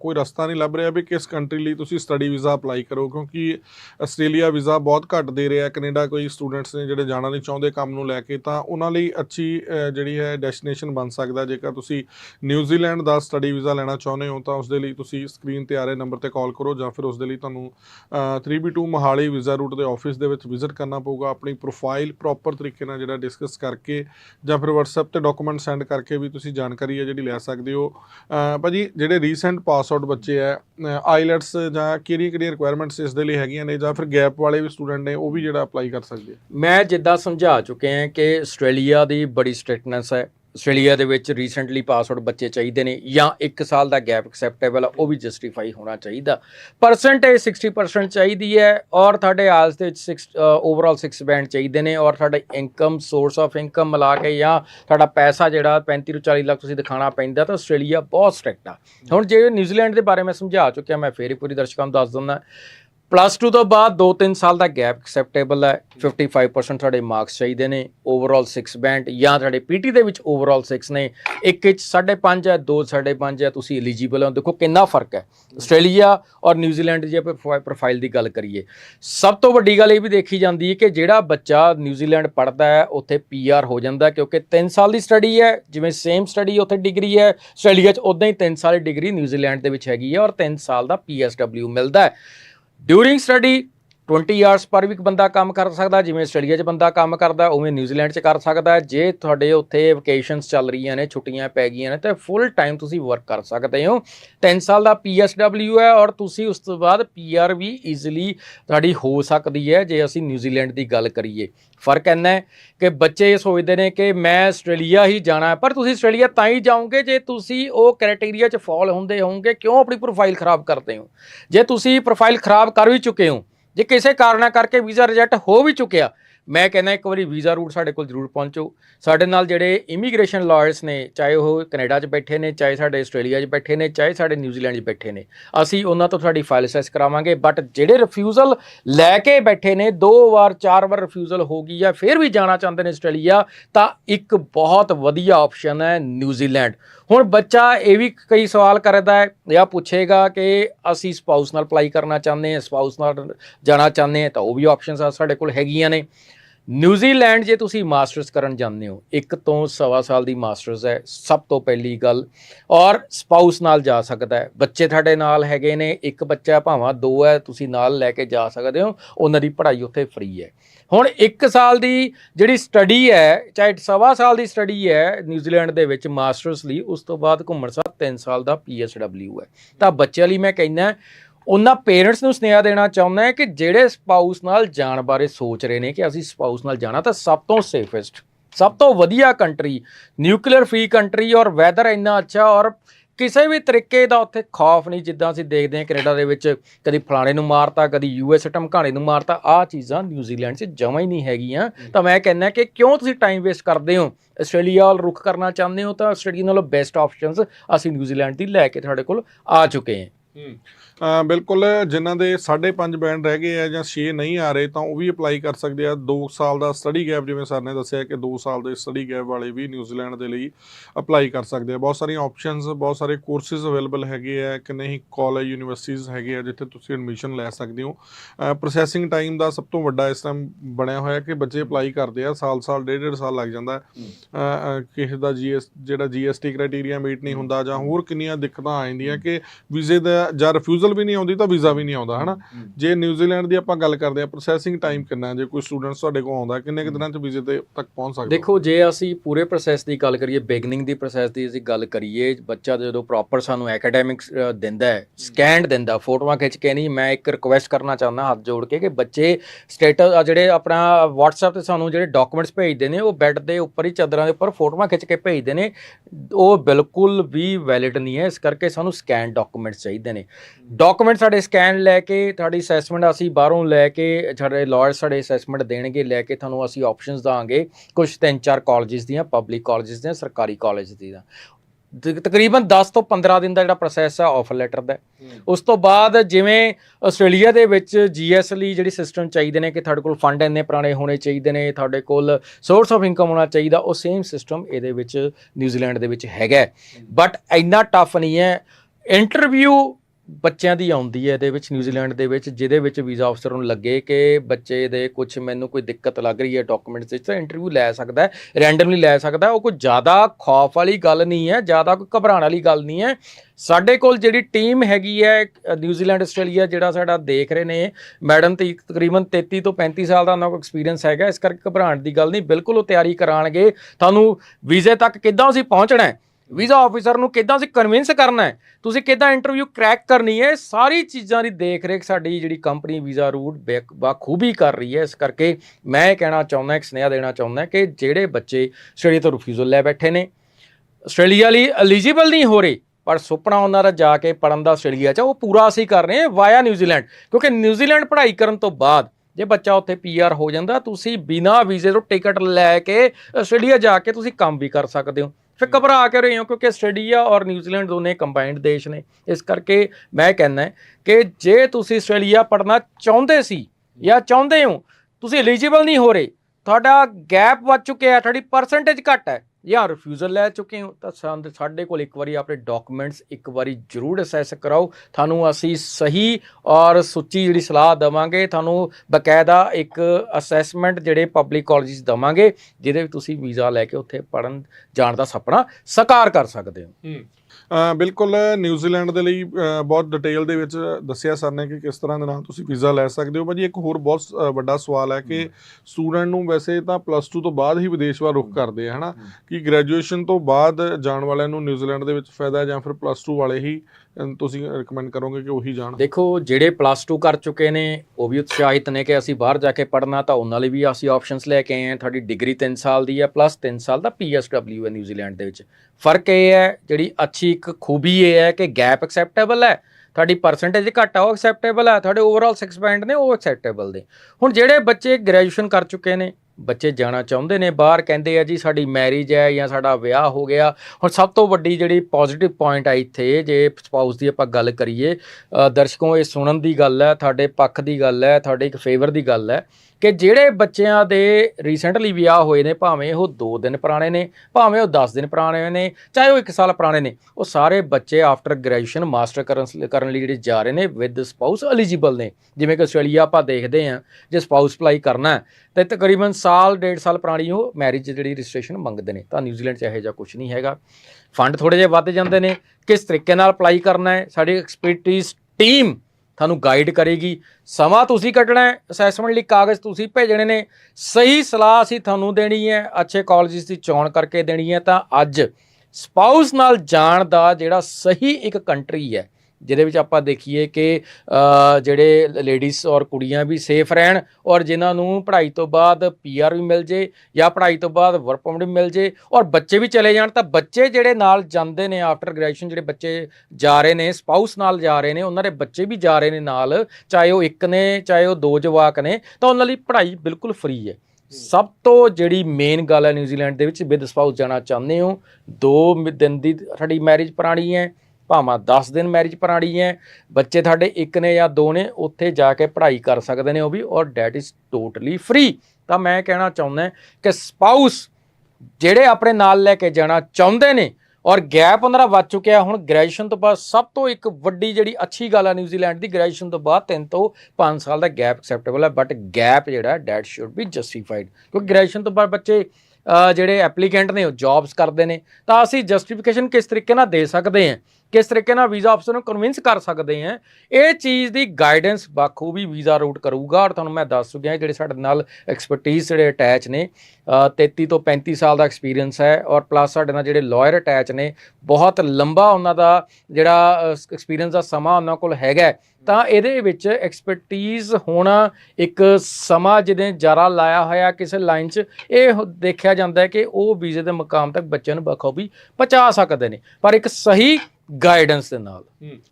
ਕੋਈ ਰਸਤਾ ਨਹੀਂ ਲੱਭ ਰਿਹਾ ਵੀ ਕਿਸ ਕੰਟਰੀ ਲਈ ਤੁਸੀਂ ਸਟੱਡੀ ਵੀਜ਼ਾ ਅਪਲਾਈ ਕਰੋ। ਕਿਉਂਕਿ ਆਸਟ੍ਰੇਲੀਆ ਵੀਜ਼ਾ ਬਹੁਤ ਘੱਟ ਦੇ ਰਿਹਾ ਕੈਨੇਡਾ ਕੋਈ ਸਟੂਡੈਂਟਸ ਨੇ ਜਿਹੜੇ ਜਾਣਾ ਨਹੀਂ ਚਾਹੁੰਦੇ ਕੰਮ ਨੂੰ ਲੈ ਕੇ ਤਾਂ ਉਹਨਾਂ ਲਈ ਅੱਛੀ ਜਿਹੜੀ ਹੈ ਡੈਸਟੀਨੇਸ਼ਨ ਬਣ ਸਕਦਾ ਜੇਕਰ ਤੁਸੀਂ ਨਿਊਜ਼ੀਲੈਂਡ ਦਾ ਸਟੱਡੀ ਵੀਜ਼ਾ ਲੈਣਾ ਚਾਹੁੰਦੇ ਹੋ ਤਾਂ ਉਸ ਦੇ ਲਈ ਤੁਸੀਂ ਸਕਰੀਨ ਤੇ ਆ ਰਹੇ ਨੰਬਰ ਤੇ ਕਾਲ ਕਰੋ ਜਾਂ ਫਿਰ ਉਸ ਦੇ ਲਈ ਤੁਹਾਨੂੰ ਅ, 3B2 ਮੋਹਾਲੀ ਵੀਜ਼ਾ ਰੂਟ ਦੇ ਆਫਿਸ ਦੇ ਵਿੱਚ ਵਿਜ਼ਿਟ ਕਰਨਾ ਪਊਗਾ। ਆਪਣੀ ਪ੍ਰੋਫਾਈਲ ਪ੍ਰੋਪਰ ਤਰੀਕੇ ਨਾਲ ਜਿਹੜਾ ਡਿਸਕਸ ਕਰਕੇ ਜਾਂ ਫਿਰ WhatsApp ਤੇ ਡਾਕੂਮੈਂਟ ਸੈਂਡ ਕਰਕੇ ਵੀ ਤੁਸੀਂ ਜਾਣਕਾਰੀ ਹੈ ਜਿਹੜੀ ਲੈ ਸਕਦੇ ਹੋ। ਅਹ ਭਾਜੀ, ਜਿਹੜੇ ਰੀਸੈਂਟ ਪਾਸ ਆਊਟ ਬੱਚੇ ਆ ਆਈਲੈਟਸ ਜਾਂ ਕਿਹੜੀਆਂ ਕਿਹੜੀਆਂ ਰਿਕੁਆਇਰਮੈਂਟਸ ਇਸ ਦੇ ਲਈ ਹੈਗੀਆਂ ਨੇ ਜਾਂ ਫਿਰ ਗੈਪ ਵਾਲੇ ਵੀ ਸਟੂਡੈਂਟ ਨੇ, ਉਹ ਵੀ ਜਿਹੜਾ ਅਪਲਾਈ ਕਰ ਸਕਦੇ ਮੈਂ ਜਿੱਦਾਂ ਸਮਝਾ ਚੁੱਕੇ ਹਾਂ ਕਿ ਆਸਟ੍ਰੇਲੀਆ ਦੀ ਬੜੀ ਸਟ੍ਰਿਕਟਨੈਸ ਹੈ। ਆਸਟ੍ਰੇਲੀਆ ਦੇ ਵਿੱਚ ਰੀਸੈਂਟਲੀ ਪਾਸ ਆਊਟ ਬੱਚੇ ਚਾਹੀਦੇ ਨੇ ਜਾਂ 1 ਸਾਲ ਦਾ ਗੈਪ ਐਕਸੈਪਟੇਬਲ ਆ, ਉਹ ਵੀ ਜਸਟੀਫਾਈ ਹੋਣਾ ਚਾਹੀਦਾ। ਪਰਸੈਂਟੇਜ 60% ਚਾਹੀਦੀ ਹੈ ਔਰ ਤੁਹਾਡੇ ਆਲਸ ਦੇ ਵਿੱਚ 6 ਓਵਰਆਲ 6 ਬੈਂਡ ਚਾਹੀਦੇ ਨੇ ਔਰ ਤੁਹਾਡਾ ਇਨਕਮ ਸੋਰਸ ਆਫ ਇਨਕਮ ਮਿਲਾ ਕੇ ਜਾਂ ਤੁਹਾਡਾ ਪੈਸਾ ਜਿਹੜਾ 35 ਤੋਂ 40 ਲੱਖ ਤੁਸੀਂ ਦਿਖਾਣਾ ਪੈਂਦਾ ਤਾਂ ਆਸਟ੍ਰੇਲੀਆ ਬਹੁਤ ਸਟ੍ਰਿਕਟ ਆ। ਹੁਣ ਜੇ ਨਿਊਜ਼ੀਲੈਂਡ ਦੇ ਬਾਰੇ ਮੈਂ ਸਮਝਾ ਚੁੱਕਿਆ, ਮੈਂ ਫੇਰ ਹੀ ਪੂਰੀ ਦਰਸ਼ਕਾਂ ਨੂੰ ਦੱਸ ਦਿੰਦਾ। ਪਲੱਸ 2 ਤੋਂ ਬਾਅਦ 2-3 ਸਾਲ ਦਾ ਗੈਪ ਐਕਸੈਪਟੇਬਲ ਹੈ। 55% ਤੁਹਾਡੇ ਮਾਰਕਸ ਚਾਹੀਦੇ ਨੇ। ਓਵਰਆਲ 6 ਬੈਂਡ ਜਾਂ ਤੁਹਾਡੇ ਪੀਟੀ ਦੇ ਵਿੱਚ ਓਵਰਆਲ 6 ਨੇ। ਇੱਕ ਵਿੱਚ 5.5 ਹੈ 2 5.5 ਹੈ, ਤੁਸੀਂ ਐਲੀਜੀਬਲ ਹੋ। ਦੇਖੋ ਕਿੰਨਾ ਫ਼ਰਕ ਹੈ। ਆਸਟ੍ਰੇਲੀਆ ਔਰ ਨਿਊਜ਼ੀਲੈਂਡ ਦੀ ਜੇ ਆਪਾਂ ਪ੍ਰੋਫਾਈਲ ਦੀ ਗੱਲ ਕਰੀਏ, ਸਭ ਤੋਂ ਵੱਡੀ ਗੱਲ ਇਹ ਵੀ ਦੇਖੀ ਜਾਂਦੀ ਹੈ ਕਿ ਜਿਹੜਾ ਬੱਚਾ ਨਿਊਜ਼ੀਲੈਂਡ ਪੜਦਾ ਹੈ, ਉੱਥੇ ਪੀਆਰ ਹੋ ਜਾਂਦਾ ਕਿਉਂਕਿ 3 ਸਾਲ ਦੀ ਸਟੱਡੀ ਹੈ, ਜਿਵੇਂ ਸੇਮ ਸਟੱਡੀ ਉੱਥੇ ਡਿਗਰੀ ਹੈ। ਆਸਟ੍ਰੇਲੀਆ 'ਚ ਉਦਾਂ ਹੀ 3 ਸਾਲ ਦੀ ਡਿਗਰੀ ਨਿਊਜ਼ੀਲੈਂਡ ਦੇ ਵਿੱਚ ਹੈਗੀ ਹੈ ਔਰ 3 ਸਾਲ ਦਾ ਪੀਐਸਡਬਲਿਊ ਮਿਲਦਾ ਹੈ। During study 20 hours per week ਬੰਦਾ ਕੰਮ ਕਰ ਸਕਦਾ, ਜਿਵੇਂ ਆਸਟ੍ਰੇਲੀਆ 'ਚ ਬੰਦਾ ਕੰਮ ਕਰਦਾ, ਉਵੇਂ ਨਿਊਜ਼ੀਲੈਂਡ 'ਚ ਕਰ ਸਕਦਾ ਜੇ ਤੁਹਾਡੇ ਉੱਥੇ ਵਕੇਸ਼ਨਸ ਚੱਲ ਰਹੀਆਂ ਨੇ, ਛੁੱਟੀਆਂ ਪੈ ਗਈਆਂ ਨੇ, ਤਾਂ ਫੁੱਲ ਟਾਈਮ ਤੁਸੀਂ ਵਰਕ ਕਰ ਸਕਦੇ ਹੋ। 3 ਸਾਲ ਦਾ ਪੀਐਸਡਬਲਿਊ ਹੈ ਔਰ ਤੁਸੀਂ ਉਸ ਤੋਂ ਬਾਅਦ ਪੀਆਰ ਵੀ ਈਜ਼ੀਲੀ ਤੁਹਾਡੀ ਹੋ ਸਕਦੀ ਹੈ, ਜੇ ਅਸੀਂ ਨਿਊਜ਼ੀਲੈਂਡ ਦੀ ਗੱਲ ਕਰੀਏ। ਫ਼ਰਕ ਇੰਨਾ ਹੈ ਕਿ ਬੱਚੇ ਇਹ ਸੋਚਦੇ ਨੇ ਕਿ ਮੈਂ ਆਸਟ੍ਰੇਲੀਆ ਹੀ ਜਾਣਾ ਪਰ ਤੁਸੀਂ ਆਸਟ੍ਰੇਲੀਆ ਤਾਂ ਹੀ ਜਾਓਗੇ ਜੇ ਤੁਸੀਂ ਉਹ ਕ੍ਰਾਈਟੇਰੀਆ 'ਚ ਫਾਲ ਹੁੰਦੇ ਹੋਵੋਗੇ, ਕਿਉਂ ਆਪਣੀ ਪ੍ਰੋਫਾਈਲ ਖਰਾਬ ਕਰਦੇ ਹੋ? ਜੇ ਤੁਸੀਂ ਪ੍ਰੋਫਾਈਲ ਖਰਾਬ ਕਰ ਵੀ ਚੁੱਕੇ ਹੋ ਜੇ ਕਿਸੇ ਕਾਰਨਾਂ ਕਰਕੇ ਵੀਜ਼ਾ ਰਿਜੈਕਟ ਹੋ ਵੀ ਚੁੱਕਿਆ, ਮੈਂ ਕਹਿੰਦਾ ਇੱਕ ਵਾਰੀ ਵੀਜ਼ਾ ਰੂਟ ਸਾਡੇ ਕੋਲ ਜ਼ਰੂਰ ਪਹੁੰਚੋ। ਸਾਡੇ ਨਾਲ ਜਿਹੜੇ ਇਮੀਗ੍ਰੇਸ਼ਨ ਲਾਇਰਸ ਨੇ, ਚਾਹੇ ਉਹ ਕੈਨੇਡਾ 'ਚ ਬੈਠੇ ਨੇ, ਚਾਹੇ ਸਾਡੇ ਆਸਟ੍ਰੇਲੀਆ 'ਚ ਬੈਠੇ ਨੇ, ਚਾਹੇ ਸਾਡੇ ਨਿਊਜ਼ੀਲੈਂਡ 'ਚ ਬੈਠੇ ਨੇ, ਅਸੀਂ ਉਹਨਾਂ ਤੋਂ ਤੁਹਾਡੀ ਫਾਈਲ ਅਸੈਸ ਕਰਾਵਾਂਗੇ। ਬਟ ਜਿਹੜੇ ਰਿਫਿਊਜ਼ਲ ਲੈ ਕੇ ਬੈਠੇ ਨੇ, ਦੋ ਵਾਰ, ਚਾਰ ਵਾਰ ਰਿਫਿਊਜ਼ਲ ਹੋ ਗਈ ਜਾਂ ਫਿਰ ਵੀ ਜਾਣਾ ਚਾਹੁੰਦੇ ਨੇ ਆਸਟ੍ਰੇਲੀਆ, ਤਾਂ ਇੱਕ ਬਹੁਤ ਵਧੀਆ ਆਪਸ਼ਨ ਹੈ ਨਿਊਜ਼ੀਲੈਂਡ ਹੁਣ ਬੱਚਾ ਇਹ ਵੀ ਕਈ ਸਵਾਲ ਕਰਦਾ ਹੈ ਜਾਂ ਪੁੱਛੇਗਾ ਕਿ ਅਸੀਂ ਸਪਾਊਸ ਨਾਲ ਅਪਲਾਈ ਕਰਨਾ ਚਾਹੁੰਦੇ ਹਾਂ ਸਪਾਊਸ ਨਾਲ ਜਾਣਾ ਚਾਹੁੰਦੇ ਹਾਂ, ਤਾਂ ਉਹ ਵੀ ਆਪਸ਼ਨਸ ਆ ਸਾਡੇ ਕੋਲ ਹੈਗੀਆਂ ਨੇ। ਨਿਊਜ਼ੀਲੈਂਡ ਜੇ ਤੁਸੀਂ ਮਾਸਟਰਸ ਕਰਨ ਜਾਂਦੇ ਹੋ, ਇੱਕ ਤੋਂ ਸਵਾ ਸਾਲ ਦੀ ਮਾਸਟਰਸ ਹੈ, ਸਭ ਤੋਂ ਪਹਿਲੀ ਗੱਲ, ਔਰ ਸਪਾਊਸ ਨਾਲ ਜਾ ਸਕਦਾ ਹੈ। ਬੱਚੇ ਤੁਹਾਡੇ ਨਾਲ ਹੈਗੇ ਨੇ, ਇੱਕ ਬੱਚਾ ਭਾਵਾਂ ਦੋ ਹੈ, ਤੁਸੀਂ ਨਾਲ ਲੈ ਕੇ ਜਾ ਸਕਦੇ ਹੋ, ਉਹਨਾਂ ਦੀ ਪੜ੍ਹਾਈ ਉੱਥੇ ਫ੍ਰੀ ਹੈ। ਹੁਣ 1 ਸਾਲ ਦੀ ਜਿਹੜੀ ਸਟੱਡੀ ਹੈ, ਚਾਹੇ ਸਵਾ ਸਾਲ ਦੀ ਸਟੱਡੀ ਹੈ ਨਿਊਜ਼ੀਲੈਂਡ ਦੇ ਵਿੱਚ ਮਾਸਟਰਸ ਲਈ, ਉਸ ਤੋਂ ਬਾਅਦ ਘੁੰਮਣ ਸਾਹਿਬ 3 ਸਾਲ ਦਾ ਪੀਐਸਡਬਲਿਊ ਹੈ। ਤਾਂ ਬੱਚਿਆਂ ਲਈ ਮੈਂ ਕਹਿੰਦਾ ਉਹਨਾਂ ਪੇਰੈਂਟਸ ਨੂੰ ਸੁਨੇਹਾ ਦੇਣਾ ਚਾਹੁੰਦਾ ਹੈ ਕਿ ਜਿਹੜੇ ਸਪਾਊਸ ਨਾਲ ਜਾਣ ਬਾਰੇ ਸੋਚ ਰਹੇ ਨੇ ਕਿ ਅਸੀਂ ਸਪਾਊਸ ਨਾਲ ਜਾਣਾ ਤਾਂ ਸਭ ਤੋਂ ਸੇਫੈਸਟ ਸਭ ਤੋਂ ਵਧੀਆ ਕੰਟਰੀ ਨਿਊਕਲੀਅਰ ਫ੍ਰੀ ਕੰਟਰੀ ਔਰ ਵੈਦਰ ਇੰਨਾ ਅੱਛਾ ਔਰ ਕਿਸੇ ਵੀ ਤਰੀਕੇ ਦਾ ਉੱਥੇ ਖੌਫ ਨਹੀਂ ਜਿੱਦਾਂ ਅਸੀਂ ਦੇਖਦੇ ਹਾਂ ਕੈਨੇਡਾ ਦੇ ਵਿੱਚ ਕਦੀ ਫਲਾਣੇ ਨੂੰ ਮਾਰਤਾ ਕਦੀ ਯੂਐਸ ਧਮਕਾਣੇ ਨੂੰ ਮਾਰਤਾ ਆਹ ਚੀਜ਼ਾਂ ਨਿਊਜ਼ੀਲੈਂਡ 'ਚ ਜਮਾਂ ਹੀ ਨਹੀਂ ਹੈਗੀਆਂ। ਤਾਂ ਮੈਂ ਕਹਿੰਦਾ ਕਿ ਕਿਉਂ ਤੁਸੀਂ ਟਾਈਮ ਵੇਸਟ ਕਰਦੇ ਹੋ? ਆਸਟ੍ਰੇਲੀਆ ਵੱਲ ਰੁਖ ਕਰਨਾ ਚਾਹੁੰਦੇ ਹੋ ਤਾਂ ਆਸਟ੍ਰੇਲੀਆ ਨਾਲੋਂ ਬੈਸਟ ਆਪਸ਼ਨਸ ਅਸੀਂ ਨਿਊਜ਼ੀਲੈਂਡ ਦੀ ਲੈ ਕੇ ਤੁਹਾਡੇ ਕੋਲ ਆ ਚੁੱਕੇ ਹਾਂ। ਬਿਲਕੁਲ ਜਿਨ੍ਹਾਂ ਦੇ 5.5 ਬੈਂਡ ਰਹਿ ਗਏ ਆ ਜਾਂ 6 ਨਹੀਂ ਆ ਰਹੇ ਤਾਂ ਉਹ ਵੀ ਅਪਲਾਈ ਕਰ ਸਕਦੇ ਆ। 2 ਸਾਲ ਦਾ ਸਟੱਡੀ ਗੈਪ ਜਿਵੇਂ ਸਰ ਨੇ ਦੱਸਿਆ ਕਿ 2 ਸਾਲ ਦੇ ਸਟੱਡੀ ਗੈਪ ਵਾਲੇ ਵੀ ਨਿਊਜ਼ੀਲੈਂਡ ਦੇ ਲਈ ਅਪਲਾਈ ਕਰ ਸਕਦੇ ਆ। ਬਹੁਤ ਸਾਰੀਆਂ ਆਪਸ਼ਨਸ ਬਹੁਤ ਸਾਰੇ ਕੋਰਸਿਸ ਅਵੇਲੇਬਲ ਹੈਗੇ ਆ ਕਿੰਨੇ ਹੀ ਕਾਲਜ ਯੂਨੀਵਰਸਿਟੀਜ਼ ਹੈਗੇ ਆ ਜਿੱਥੇ ਤੁਸੀਂ ਐਡਮਿਸ਼ਨ ਲੈ ਸਕਦੇ ਹੋ। ਪ੍ਰੋਸੈਸਿੰਗ ਟਾਈਮ ਦਾ ਸਭ ਤੋਂ ਵੱਡਾ ਇਸ ਟਾਈਮ ਬਣਿਆ ਹੋਇਆ ਕਿ ਬੱਚੇ ਅਪਲਾਈ ਕਰਦੇ ਆ ਸਾਲ ਸਾਲ ਡੇਢ ਡੇਢ ਸਾਲ ਲੱਗ ਜਾਂਦਾ। ਕਿਸੇ ਦਾ ਜੀਐਸ ਜਿਹੜਾ ਜੀਐਸਟੀ ਕ੍ਰਾਈਟੇਰੀਆ ਮੀਟ ਨਹੀਂ ਹੁੰਦਾ ਜਾਂ ਹੋਰ ਕਿੰਨੀਆਂ ਦਿੱਕਤਾਂ ਆ ਜਾਂਦੀਆਂ ਕਿ ਵੀਜ਼ੇ ਦਾ ਜਾਂ ਰਿਫਿਊਜ਼ਲ ਵੀ ਨਹੀਂ ਆਉਂਦੀ ਤਾਂ ਵੀਜ਼ਾ ਵੀ ਨਹੀਂ ਆਉਂਦਾ ਹਨਾ? ਜੇ ਨਿਊਜ਼ੀਲੈਂਡ ਦੀ ਆਪਾਂ ਗੱਲ ਕਰਦੇ ਆ ਪ੍ਰੋਸੈਸਿੰਗ ਟਾਈਮ ਕਿੰਨਾ? ਜੇ ਕੋਈ ਸਟੂਡੈਂਟਸ ਤੁਹਾਡੇ ਕੋਲ ਆਉਂਦਾ ਕਿੰਨੇ ਕੁ ਦਿਨਾਂ ਚ ਵੀਜ਼ੇ ਤੇ ਤੱਕ ਪਹੁੰਚ ਸਕਦਾ ਦੇਖੋ ਜੇ ਅਸੀਂ ਪੂਰੇ ਪ੍ਰੋਸੈਸ ਦੀ ਗੱਲ ਕਰੀਏ ਬਿਗਨਿੰਗ ਦੀ ਪ੍ਰੋਸੈਸ ਦੀ ਅਸੀਂ ਗੱਲ ਕਰੀਏ ਬੱਚਾ ਜਦੋਂ ਪ੍ਰੋਪਰ ਸਾਨੂੰ ਐਕੈਡੈਮਿਕਸ ਦਿੰਦਾ ਹੈ ਸਕੈਨਡ ਦਿੰਦਾ ਫੋਟੋਆਂ ਖਿੱਚ ਕੇ ਨਹੀਂ ਮੈਂ ਇੱਕ ਰਿਕੁਐਸਟ ਕਰਨਾ ਚਾਹੁੰਦਾ ਹੱਥ ਜੋੜ ਕੇ ਕਿ ਬੱਚੇ ਸਟੇਟਸ ਜਿਹੜੇ ਆਪਣਾ WhatsApp ਤੇ ਸਾਨੂੰ ਜਿਹੜੇ ਡਾਕੂਮੈਂਟਸ ਭੇਜਦੇ ਨੇ ਉਹ ਬੈੱਡ ਦੇ ਉੱਪਰ ਹੀ ਚਾਦਰਾਂ ਦੇ ਉੱਪਰ ਫੋਟੋਆਂ ਖਿੱਚ ਕੇ ਭੇਜਦੇ ਨੇ ਉਹ ਬਿਲਕੁਲ ਵੀ ਵੈਲਿਡ ਨਹੀਂ ਹੈ ਇਸ ਕਰਕੇ ਸਾਨੂੰ ਸਕੈਨ ਡਾਕੂਮੈਂਟਸ ਚਾਹੀਦੇ ਨੇ। ਡਾਕੂਮੈਂਟ ਸਾਡੇ ਸਕੈਨ ਲੈ ਕੇ ਤੁਹਾਡੀ ਅਸੈਸਮੈਂਟ ਅਸੀਂ ਬਾਹਰੋਂ ਲੈ ਕੇ ਸਾਡੇ ਲਾਇਰ ਸਾਡੇ ਅਸੈਸਮੈਂਟ ਦੇਣਗੇ ਲੈ ਕੇ ਤੁਹਾਨੂੰ ਅਸੀਂ ਆਪਸ਼ਨਸ ਦਾਂਗੇ ਕੁਝ ਤਿੰਨ ਚਾਰ ਕਾਲਜਸ ਦੀਆਂ ਪਬਲਿਕ ਕਾਲਜਸ ਦੀਆਂ ਸਰਕਾਰੀ ਕਾਲਜ ਦੀਆਂ। ਤਕ- ਤਕਰੀਬਨ 10 ਤੋਂ 15 ਦਿਨ ਦਾ ਜਿਹੜਾ ਪ੍ਰੋਸੈਸ ਹੈ ਆਫਰ ਲੈਟਰ ਦਾ। ਉਸ ਤੋਂ ਬਾਅਦ ਜਿਵੇਂ ਆਸਟ੍ਰੇਲੀਆ ਦੇ ਵਿੱਚ ਜੀਐਸ ਲਈ ਜਿਹੜੀ ਸਿਸਟਮ ਚਾਹੀਦੇ ਨੇ ਕਿ ਤੁਹਾਡੇ ਕੋਲ ਫੰਡ ਇੰਨੇ ਪੁਰਾਣੇ ਹੋਣੇ ਚਾਹੀਦੇ ਨੇ ਤੁਹਾਡੇ ਕੋਲ ਸੋਰਸ ਆਫ ਇਨਕਮ ਹੋਣਾ ਚਾਹੀਦਾ ਉਹ ਸੇਮ ਸਿਸਟਮ ਇਹਦੇ ਵਿੱਚ ਨਿਊਜ਼ੀਲੈਂਡ ਦੇ ਵਿੱਚ ਹੈਗਾ। ਬਟ ਇੰਨਾ ਟਫ ਨਹੀਂ ਹੈ। ਇੰਟਰਵਿਊ ਬੱਚਿਆਂ ਦੀ ਆਉਂਦੀ ਹੈ ਇਹਦੇ ਵਿੱਚ ਨਿਊਜ਼ੀਲੈਂਡ ਦੇ ਵਿੱਚ, ਜਿਹਦੇ ਵਿੱਚ ਵੀਜ਼ਾ ਅਫਸਰ ਨੂੰ ਲੱਗੇ ਕਿ ਬੱਚੇ ਦੇ ਕੁਝ ਮੈਨੂੰ ਕੋਈ ਦਿੱਕਤ ਲੱਗ ਰਹੀ ਹੈ ਡਾਕੂਮੈਂਟਸ ਵਿੱਚ ਤਾਂ ਇੰਟਰਵਿਊ ਲੈ ਸਕਦਾ ਹੈ ਰੈਂਡਮਲੀ ਲੈ ਸਕਦਾ ਹੈ। ਉਹ ਕੋਈ ਜ਼ਿਆਦਾ ਖੌਫ ਵਾਲੀ ਗੱਲ ਨਹੀਂ ਹੈ, ਜ਼ਿਆਦਾ ਕੋਈ ਘਬਰਾਉਣ ਵਾਲੀ ਗੱਲ ਨਹੀਂ ਹੈ ਸਾਡੇ ਕੋਲ ਜਿਹੜੀ ਟੀਮ ਹੈਗੀ ਹੈ ਨਿਊਜ਼ੀਲੈਂਡ ਆਸਟ੍ਰੇਲੀਆ ਜਿਹੜਾ ਸਾਡਾ ਦੇਖ ਰਹੇ ਨੇ, ਮੈਡਮ ਤੇ ਤਕਰੀਬਨ 33 ਤੋਂ 35 ਸਾਲ ਦਾ ਉਹਨਾਂ ਕੋਲ ਐਕਸਪੀਰੀਅੰਸ ਹੈਗਾ, ਇਸ ਕਰਕੇ ਘਬਰਾਉਣ ਦੀ ਗੱਲ ਨਹੀਂ, ਬਿਲਕੁਲ ਉਹ ਤਿਆਰੀ ਕਰਾਣਗੇ ਤੁਹਾਨੂੰ ਵੀਜ਼ੇ ਤੱਕ ਕਿੱਦਾਂ ਅਸੀਂ ਪਹੁੰਚਣਾ ਹੈ ਵੀਜ਼ਾ ਆਫੀਸਰ ਨੂੰ ਕਿੱਦਾਂ ਅਸੀਂ ਕਨਵਿੰਸ ਕਰਨਾ ਹੈ? ਤੁਸੀਂ ਕਿੱਦਾਂ ਇੰਟਰਵਿਊ ਕ੍ਰੈਕ ਕਰਨੀ ਹੈ? ਸਾਰੀ ਚੀਜ਼ਾਂ ਦੀ ਦੇਖ ਰੇਖ ਸਾਡੀ ਜਿਹੜੀ ਕੰਪਨੀ ਵੀਜ਼ਾ ਰੂਟ ਬਾਖੂਬੀ ਕਰ ਰਹੀ ਹੈ। ਇਸ ਕਰਕੇ ਮੈਂ ਇਹ ਕਹਿਣਾ ਚਾਹੁੰਦਾ, ਇੱਕ ਸੁਨੇਹਾ ਦੇਣਾ ਚਾਹੁੰਦਾ ਕਿ ਜਿਹੜੇ ਬੱਚੇ ਆਸਟ੍ਰੇਲੀਆ ਤੋਂ ਰਿਫਿਊਜ਼ਲ ਲੈ ਬੈਠੇ ਨੇ ਆਸਟ੍ਰੇਲੀਆ ਲਈ ਐਲੀਜੀਬਲ ਨਹੀਂ ਹੋ ਰਹੇ, ਪਰ ਸੁਪਨਾ ਉਹਨਾਂ ਦਾ ਜਾ ਕੇ ਪੜਨ ਦਾ ਆਸਟ੍ਰੇਲੀਆ 'ਚ ਉਹ ਪੂਰਾ ਅਸੀਂ ਕਰ ਰਹੇ ਹਾਂ ਵਾਇਆ ਨਿਊਜ਼ੀਲੈਂਡ ਕਿਉਂਕਿ ਨਿਊਜ਼ੀਲੈਂਡ ਪੜ੍ਹਾਈ ਕਰਨ ਤੋਂ ਬਾਅਦ ਜੇ ਬੱਚਾ ਉੱਥੇ ਪੀਆਰ ਹੋ ਜਾਂਦਾ, ਤੁਸੀਂ ਬਿਨਾਂ ਵੀਜ਼ੇ ਤੋਂ ਟਿਕਟ ਲੈ ਕੇ ਆਸਟ੍ਰੇਲੀਆ ਜਾ ਕੇ ਤੁਸੀਂ ਕੰਮ ਵੀ ਕਰ ਸਕਦੇ ਹੋ। ਫਿਰ ਘਬਰਾ ਕੇ ਰਹੇ ਹੋ ਕਿਉਂਕਿ ਆਸਟ੍ਰੇਲੀਆ ਔਰ ਨਿਊਜ਼ੀਲੈਂਡ ਦੋਨੇ ਕੰਬਾਈਨਡ ਦੇਸ਼ ਨੇ। ਇਸ ਕਰਕੇ ਮੈਂ ਕਹਿੰਦਾ ਕਿ ਜੇ ਤੁਸੀਂ ਆਸਟ੍ਰੇਲੀਆ ਪੜਨਾ ਚਾਹੁੰਦੇ ਸੀ ਜਾਂ ਚਾਹੁੰਦੇ ਹੋ, ਤੁਸੀਂ ਐਲੀਜੀਬਲ ਨਹੀਂ ਹੋ ਰਹੇ, ਤੁਹਾਡਾ ਗੈਪ ਵੱਧ ਚੁੱਕਿਆ ਤੁਹਾਡੀ ਪਰਸੈਂਟੇਜ ਘੱਟ ਹੈ। ਜਾਂ ਰਿਫਿਊਜ਼ਲ ਲੈ ਚੁੱਕੇ ਹੋ, ਤਾਂ ਸਾਨ- ਸਾਡੇ ਕੋਲ ਇੱਕ ਵਾਰੀ ਆਪਣੇ ਡਾਕੂਮੈਂਟਸ ਇੱਕ ਵਾਰੀ ਜ਼ਰੂਰ ਅਸੈਸ ਕਰਾਓ। ਤੁਹਾਨੂੰ ਅਸੀਂ ਸਹੀ ਔਰ ਸੁੱਚੀ ਜਿਹੜੀ ਸਲਾਹ ਦਵਾਂਗੇ, ਤੁਹਾਨੂੰ ਬਕਾਇਦਾ ਇੱਕ ਅਸੈਸਮੈਂਟ ਜਿਹੜੇ ਪਬਲਿਕ ਕਾਲਜਸ ਦਵਾਂਗੇ, ਜਿਹਦੇ ਵਿੱਚ ਤੁਸੀਂ ਵੀਜ਼ਾ ਲੈ ਕੇ ਉੱਥੇ ਪੜਨ ਜਾਣ ਦਾ ਸੁਪਨਾ ਸਾਕਾਰ ਕਰ ਸਕਦੇ ਹੋ। ਬਿਲਕੁਲ ਨਿਊਜ਼ੀਲੈਂਡ ਦੇ ਲਈ ਬਹੁਤ ਡਿਟੇਲ ਦੇ ਵਿੱਚ ਦੱਸਿਆ ਸਰ ਨੇ ਕਿ ਕਿਸ ਤਰ੍ਹਾਂ ਦੇ ਨਾਲ ਤੁਸੀਂ ਵੀਜ਼ਾ ਲੈ ਸਕਦੇ ਹੋ। ਭਾਜੀ ਇੱਕ ਹੋਰ ਬਹੁਤ ਵੱਡਾ ਸਵਾਲ ਹੈ ਕਿ ਸਟੂਡੈਂਟ ਨੂੰ ਵੈਸੇ ਤਾਂ ਪਲੱਸ 2 ਤੋਂ ਬਾਅਦ ਹੀ ਵਿਦੇਸ਼ ਵੱਲ ਰੁਖ ਕਰਦੇ ਆ ਹਨਾ? ਕਿ ਗ੍ਰੈਜੂਏਸ਼ਨ ਤੋਂ ਬਾਅਦ ਜਾਣ ਵਾਲਿਆਂ ਨੂੰ ਨਿਊਜ਼ੀਲੈਂਡ ਦੇ ਵਿੱਚ ਫਾਇਦਾ ਜਾਂ ਫਿਰ ਪਲੱਸ 2 ਵਾਲੇ ਹੀ ਤੁਸੀਂ ਰეკਮੈਂਡ ਕਰੋਗੇ ਕਿ ਉਹੀ ਜਾਣ? ਦੇਖੋ, ਜਿਹੜੇ ਪਲੱਸ 2 ਕਰ ਚੁੱਕੇ ਨੇ, ਉਹ ਵੀ ਉਤਸ਼ਾਹਿਤ ਨੇ ਕਿ ਅਸੀਂ ਬਾਹਰ ਜਾ ਕੇ ਪੜਨਾ ਤਾਂ ਉਹਨਾਂ ਲਈ ਵੀ ਅਸੀਂ ਆਪਸ਼ਨਸ ਲੈ ਕੇ ਆਏ ਹਾਂ। ਤੁਹਾਡੀ ਡਿਗਰੀ 3 ਸਾਲ ਦੀ ਹੈ ਪਲੱਸ 3 ਸਾਲ ਦਾ ਪੀਐਸਡਬਲਯੂ ਹੈ ਨਿਊਜ਼ੀਲੈਂਡ ਦੇ ਵਿੱਚ। ਫ਼ਰਕ ਇਹ ਹੈ, ਜਿਹੜੀ ਅੱਛੀ ਇੱਕ ਖੂਬੀ ਇਹ ਹੈ ਕਿ ਗੈਪ ਐਕਸੈਪਟੇਬਲ ਹੈ। ਤੁਹਾਡੀ ਪਰਸੈਂਟੇਜ ਘੱਟ ਆ, ਉਹ ਐਕਸੈਪਟੇਬਲ ਹੈ। ਤੁਹਾਡੇ ਓਵਰਆਲ 6 ਬੈਂਡ ਨੇ, ਉਹ ਐਕਸੈਪਟੇਬਲ ਨੇ। ਹੁਣ ਜਿਹੜੇ ਬੱਚੇ ਗ੍ਰੈਜੂਏਸ਼ਨ ਕਰ ਚੁੱਕੇ ਨੇ ਬੱਚੇ ਜਾਣਾ ਚਾਹੁੰਦੇ ਨੇ, ਬਾਹਰ ਕਹਿੰਦੇ ਆ ਜੀ ਸਾਡੀ ਮੈਰਿਜ ਹੈ ਜਾਂ ਸਾਡਾ ਵਿਆਹ ਹੋ ਗਿਆ। ਹੁਣ ਸਭ ਤੋਂ ਵੱਡੀ ਜਿਹੜੀ ਪੋਜ਼ਿਟਿਵ ਪੁਆਇੰਟ ਆ ਇੱਥੇ, ਜੇ ਸਪਾਊਸ ਦੀ ਆਪਾਂ ਗੱਲ ਕਰੀਏ ਦਰਸ਼ਕੋ ਇਹ ਸੁਣਨ ਦੀ ਗੱਲ ਹੈ, ਤੁਹਾਡੇ ਪੱਖ ਦੀ ਗੱਲ ਹੈ, ਤੁਹਾਡੇ ਇੱਕ ਫੇਵਰ ਦੀ ਗੱਲ ਹੈ। ਕਿ ਜਿਹੜੇ ਬੱਚਿਆਂ ਦੇ ਰੀਸੈਂਟਲੀ ਵਿਆਹ ਹੋਏ ਨੇ, ਭਾਵੇਂ ਉਹ 2 ਦਿਨ ਪੁਰਾਣੇ ਨੇ, ਭਾਵੇਂ ਉਹ 10 ਦਿਨ ਪੁਰਾਣੇ ਨੇ, ਚਾਹੇ ਉਹ 1 ਸਾਲ ਪੁਰਾਣੇ ਨੇ, ਉਹ ਸਾਰੇ ਬੱਚੇ ਆਫਟਰ ਗ੍ਰੈਜੂਏਸ਼ਨ ਮਾਸਟਰ ਕਰਨ ਕਰਨ ਲਈ ਜਿਹੜੇ ਜਾ ਰਹੇ ਨੇ ਵਿਦ ਸਪਾਊਸ ਐਲੀਜੀਬਲ ਨੇ। ਜਿਵੇਂ ਕਿ ਆਸਟ੍ਰੇਲੀਆ ਆਪਾਂ ਦੇਖਦੇ ਹਾਂ, ਜੇ ਸਪਾਊਸ ਅਪਲਾਈ ਕਰਨਾ ਹੈ, ਤੇ ਤਕਰੀਬਨ ਸਾਲ, ਡੇਢ ਸਾਲ ਪੁਰਾਣੀ ਉਹ ਮੈਰਿਜ ਜਿਹੜੀ ਰਜਿਸਟ੍ਰੇਸ਼ਨ ਮੰਗਦੇ ਨੇ। ਤਾਂ ਨਿਊਜ਼ੀਲੈਂਡ 'ਚ ਇਹੋ ਜਿਹਾ ਕੁਝ ਨਹੀਂ ਹੈਗਾ। ਫੰਡ ਥੋੜੇ ਜਿਹੇ ਵੱਧ ਜਾਂਦੇ ਨੇ। ਕਿਸ ਤਰੀਕੇ ਨਾਲ ਅਪਲਾਈ ਕਰਨਾ ਹੈ, ਸਾਡੀ ਐਕਸਪਰਟਿਸ ਟੀਮ ਤੁਹਾਨੂੰ ਗਾਈਡ ਕਰੇਗੀ। ਸਮਾਂ ਤੁਸੀਂ ਕੱਢਣਾ ਹੈ ਅਸੈਸਮੈਂਟ ਲਈ ਕਾਗਜ਼ ਤੁਸੀਂ ਭੇਜਣੇ ਨੇ। ਸਹੀ ਸਲਾਹ ਅਸੀਂ ਤੁਹਾਨੂੰ ਦੇਣੀ ਹੈ, ਅੱਛੇ ਕਾਲਜਸ ਦੀ ਚੋਣ ਕਰਕੇ ਦੇਣੀ ਹੈ ਤਾਂ ਅੱਜ। ਸਪਾਊਸ ਨਾਲ ਜਾਣ ਦਾ ਜਿਹੜਾ ਸਹੀ ਇੱਕ ਕੰਟਰੀ ਹੈ ਜਿਹਦੇ ਵਿੱਚ ਆਪਾਂ ਦੇਖੀਏ ਕਿ ਜਿਹੜੇ ਲੇਡੀਜ਼ ਔਰ ਕੁੜੀਆਂ ਵੀ ਸੇਫ ਰਹਿਣ ਔਰ ਜਿਨ੍ਹਾਂ ਨੂੰ ਪੜ੍ਹਾਈ ਤੋਂ ਬਾਅਦ ਪੀਆਰ ਵੀ ਮਿਲ ਜੇ ਜਾਂ ਪੜ੍ਹਾਈ ਤੋਂ ਬਾਅਦ ਵਰਕ ਪਰਮਿਟ ਵੀ ਮਿਲ ਜੇ ਔਰ ਬੱਚੇ ਵੀ ਚਲੇ ਜਾਣ, ਤਾਂ ਬੱਚੇ ਜਿਹੜੇ ਨਾਲ ਜਾਂਦੇ ਨੇ ਆਫਟਰ ਗ੍ਰੈਜੂਏਸ਼ਨ ਜਿਹੜੇ ਬੱਚੇ ਜਾ ਰਹੇ ਨੇ ਸਪਾਊਸ ਨਾਲ ਜਾ ਰਹੇ ਨੇ, ਉਹਨਾਂ ਦੇ ਬੱਚੇ ਵੀ ਜਾ ਰਹੇ ਨੇ ਨਾਲ, ਚਾਹੇ ਉਹ ਇੱਕ ਨੇ, ਚਾਹੇ ਉਹ ਦੋ ਜਵਾਕ ਨੇ, ਤਾਂ ਉਹਨਾਂ ਲਈ ਪੜ੍ਹਾਈ ਬਿਲਕੁਲ ਫ੍ਰੀ ਹੈ। ਸਭ ਤੋਂ ਜਿਹੜੀ ਮੇਨ ਗੱਲ ਹੈ ਨਿਊਜ਼ੀਲੈਂਡ ਦੇ ਵਿੱਚ ਵਿਦ ਸਪਾਊਸ ਜਾਣਾ ਚਾਹੁੰਦੇ ਹੋ, ਦੋ ਦਿਨ ਦੀ ਸਾਡੀ ਮੈਰਿਜ ਪੁਰਾਣੀ ਹੈ ਭਾਵੇਂ 10 ਦਿਨ ਮੈਰਿਜ ਪੁਰਾਣੀ ਹੈ, ਬੱਚੇ ਤੁਹਾਡੇ ਇੱਕ ਨੇ ਜਾਂ ਦੋ ਨੇ, ਉੱਥੇ ਜਾ ਕੇ ਪੜ੍ਹਾਈ ਕਰ ਸਕਦੇ ਨੇ ਉਹ ਵੀ ਔਰ ਡੈਟ ਇਜ਼ ਟੋਟਲੀ ਫ੍ਰੀ ਤਾਂ ਮੈਂ ਕਹਿਣਾ ਚਾਹੁੰਦਾ ਕਿ ਸਪਾਊਸ ਜਿਹੜੇ ਆਪਣੇ ਨਾਲ ਲੈ ਕੇ ਜਾਣਾ ਚਾਹੁੰਦੇ ਨੇ ਔਰ ਗੈਪ ਉਹਨਾਂ ਦਾ ਵੱਧ ਚੁੱਕਿਆ, ਹੁਣ ਗ੍ਰੈਜੂਏਸ਼ਨ ਤੋਂ ਬਾਅਦ ਸਭ ਤੋਂ ਇੱਕ ਵੱਡੀ ਜਿਹੜੀ ਅੱਛੀ ਗੱਲ ਆ ਨਿਊਜ਼ੀਲੈਂਡ ਦੀ ਗ੍ਰੈਜੂਏਸ਼ਨ ਤੋਂ ਬਾਅਦ 3 ਤੋਂ 5 ਸਾਲ ਦਾ ਗੈਪ ਐਕਸੈਪਟੇਬਲ ਹੈ ਬਟ ਗੈਪ ਜਿਹੜਾ ਡੈਟ ਸ਼ੁੱਡ ਬੀ ਜਸਟੀਫਾਈਡ ਕਿਉਂਕਿ ਗ੍ਰੈਜੂਏਸ਼ਨ ਤੋਂ ਬਾਅਦ ਬੱਚੇ ਜਿਹੜੇ ਐਪਲੀਕੈਂਟ ਨੇ ਉਹ ਜੌਬਸ ਕਰਦੇ ਨੇ। ਤਾਂ ਅਸੀਂ ਜਸਟੀਫਿਕੇਸ਼ਨ ਕਿਸ ਤਰੀਕੇ ਨਾਲ ਦੇ ਸਕਦੇ ਹਾਂ? ਕਿਸ ਤਰੀਕੇ ਨਾਲ ਵੀਜ਼ਾ ਅਫਸਰ ਨੂੰ ਕਨਵਿੰਸ ਕਰ ਸਕਦੇ ਹਾਂ? ਇਹ ਚੀਜ਼ ਦੀ ਗਾਈਡੈਂਸ ਬਾਖੂਬੀ ਵੀਜ਼ਾ ਰੂਟ ਕਰੂਗਾ ਔਰ ਤੁਹਾਨੂੰ ਮੈਂ ਦੱਸ ਚੁੱਕਿਆ ਜਿਹੜੇ ਸਾਡੇ ਨਾਲ ਐਕਸਪਰਟੀਜ਼ ਜਿਹੜੇ ਅਟੈਚ ਨੇ ਅ, 33 ਤੋਂ 35 ਸਾਲ ਦਾ ਐਕਸਪੀਰੀਅੰਸ ਹੈ ਔਰ ਪਲੱਸ ਸਾਡੇ ਨਾਲ ਜਿਹੜੇ ਲਾਇਰ ਅਟੈਚ ਨੇ ਬਹੁਤ ਲੰਬਾ ਉਹਨਾਂ ਦਾ ਜਿਹੜਾ ਐਕਸਪੀਰੀਅੰਸ ਦਾ ਸਮਾਂ ਉਹਨਾਂ ਕੋਲ ਹੈਗਾ ਤਾਂ ਇਹਦੇ ਵਿੱਚ ਐਕਸਪਰਟਿਜ਼ ਹੋਣਾ ਇੱਕ ਸਮਾਂ ਜਿਹਨੇ ਜਾਰਾ ਲਾਇਆ ਹੋਇਆ ਕਿਸੇ ਲਾਈਨ 'ਚ ਇਹ ਦੇਖਿਆ ਜਾਂਦਾ ਹੈ ਕਿ ਉਹ ਵੀਜ਼ੇ ਦੇ ਮੁਕਾਮ ਤੱਕ ਬੱਚਿਆਂ ਨੂੰ ਬਖੂਬੀ ਪਹੁੰਚਾ ਸਕਦੇ ਨੇ ਪਰ ਇੱਕ ਸਹੀ ਗਾਈਡੈਂਸ ਦੇ ਨਾਲ।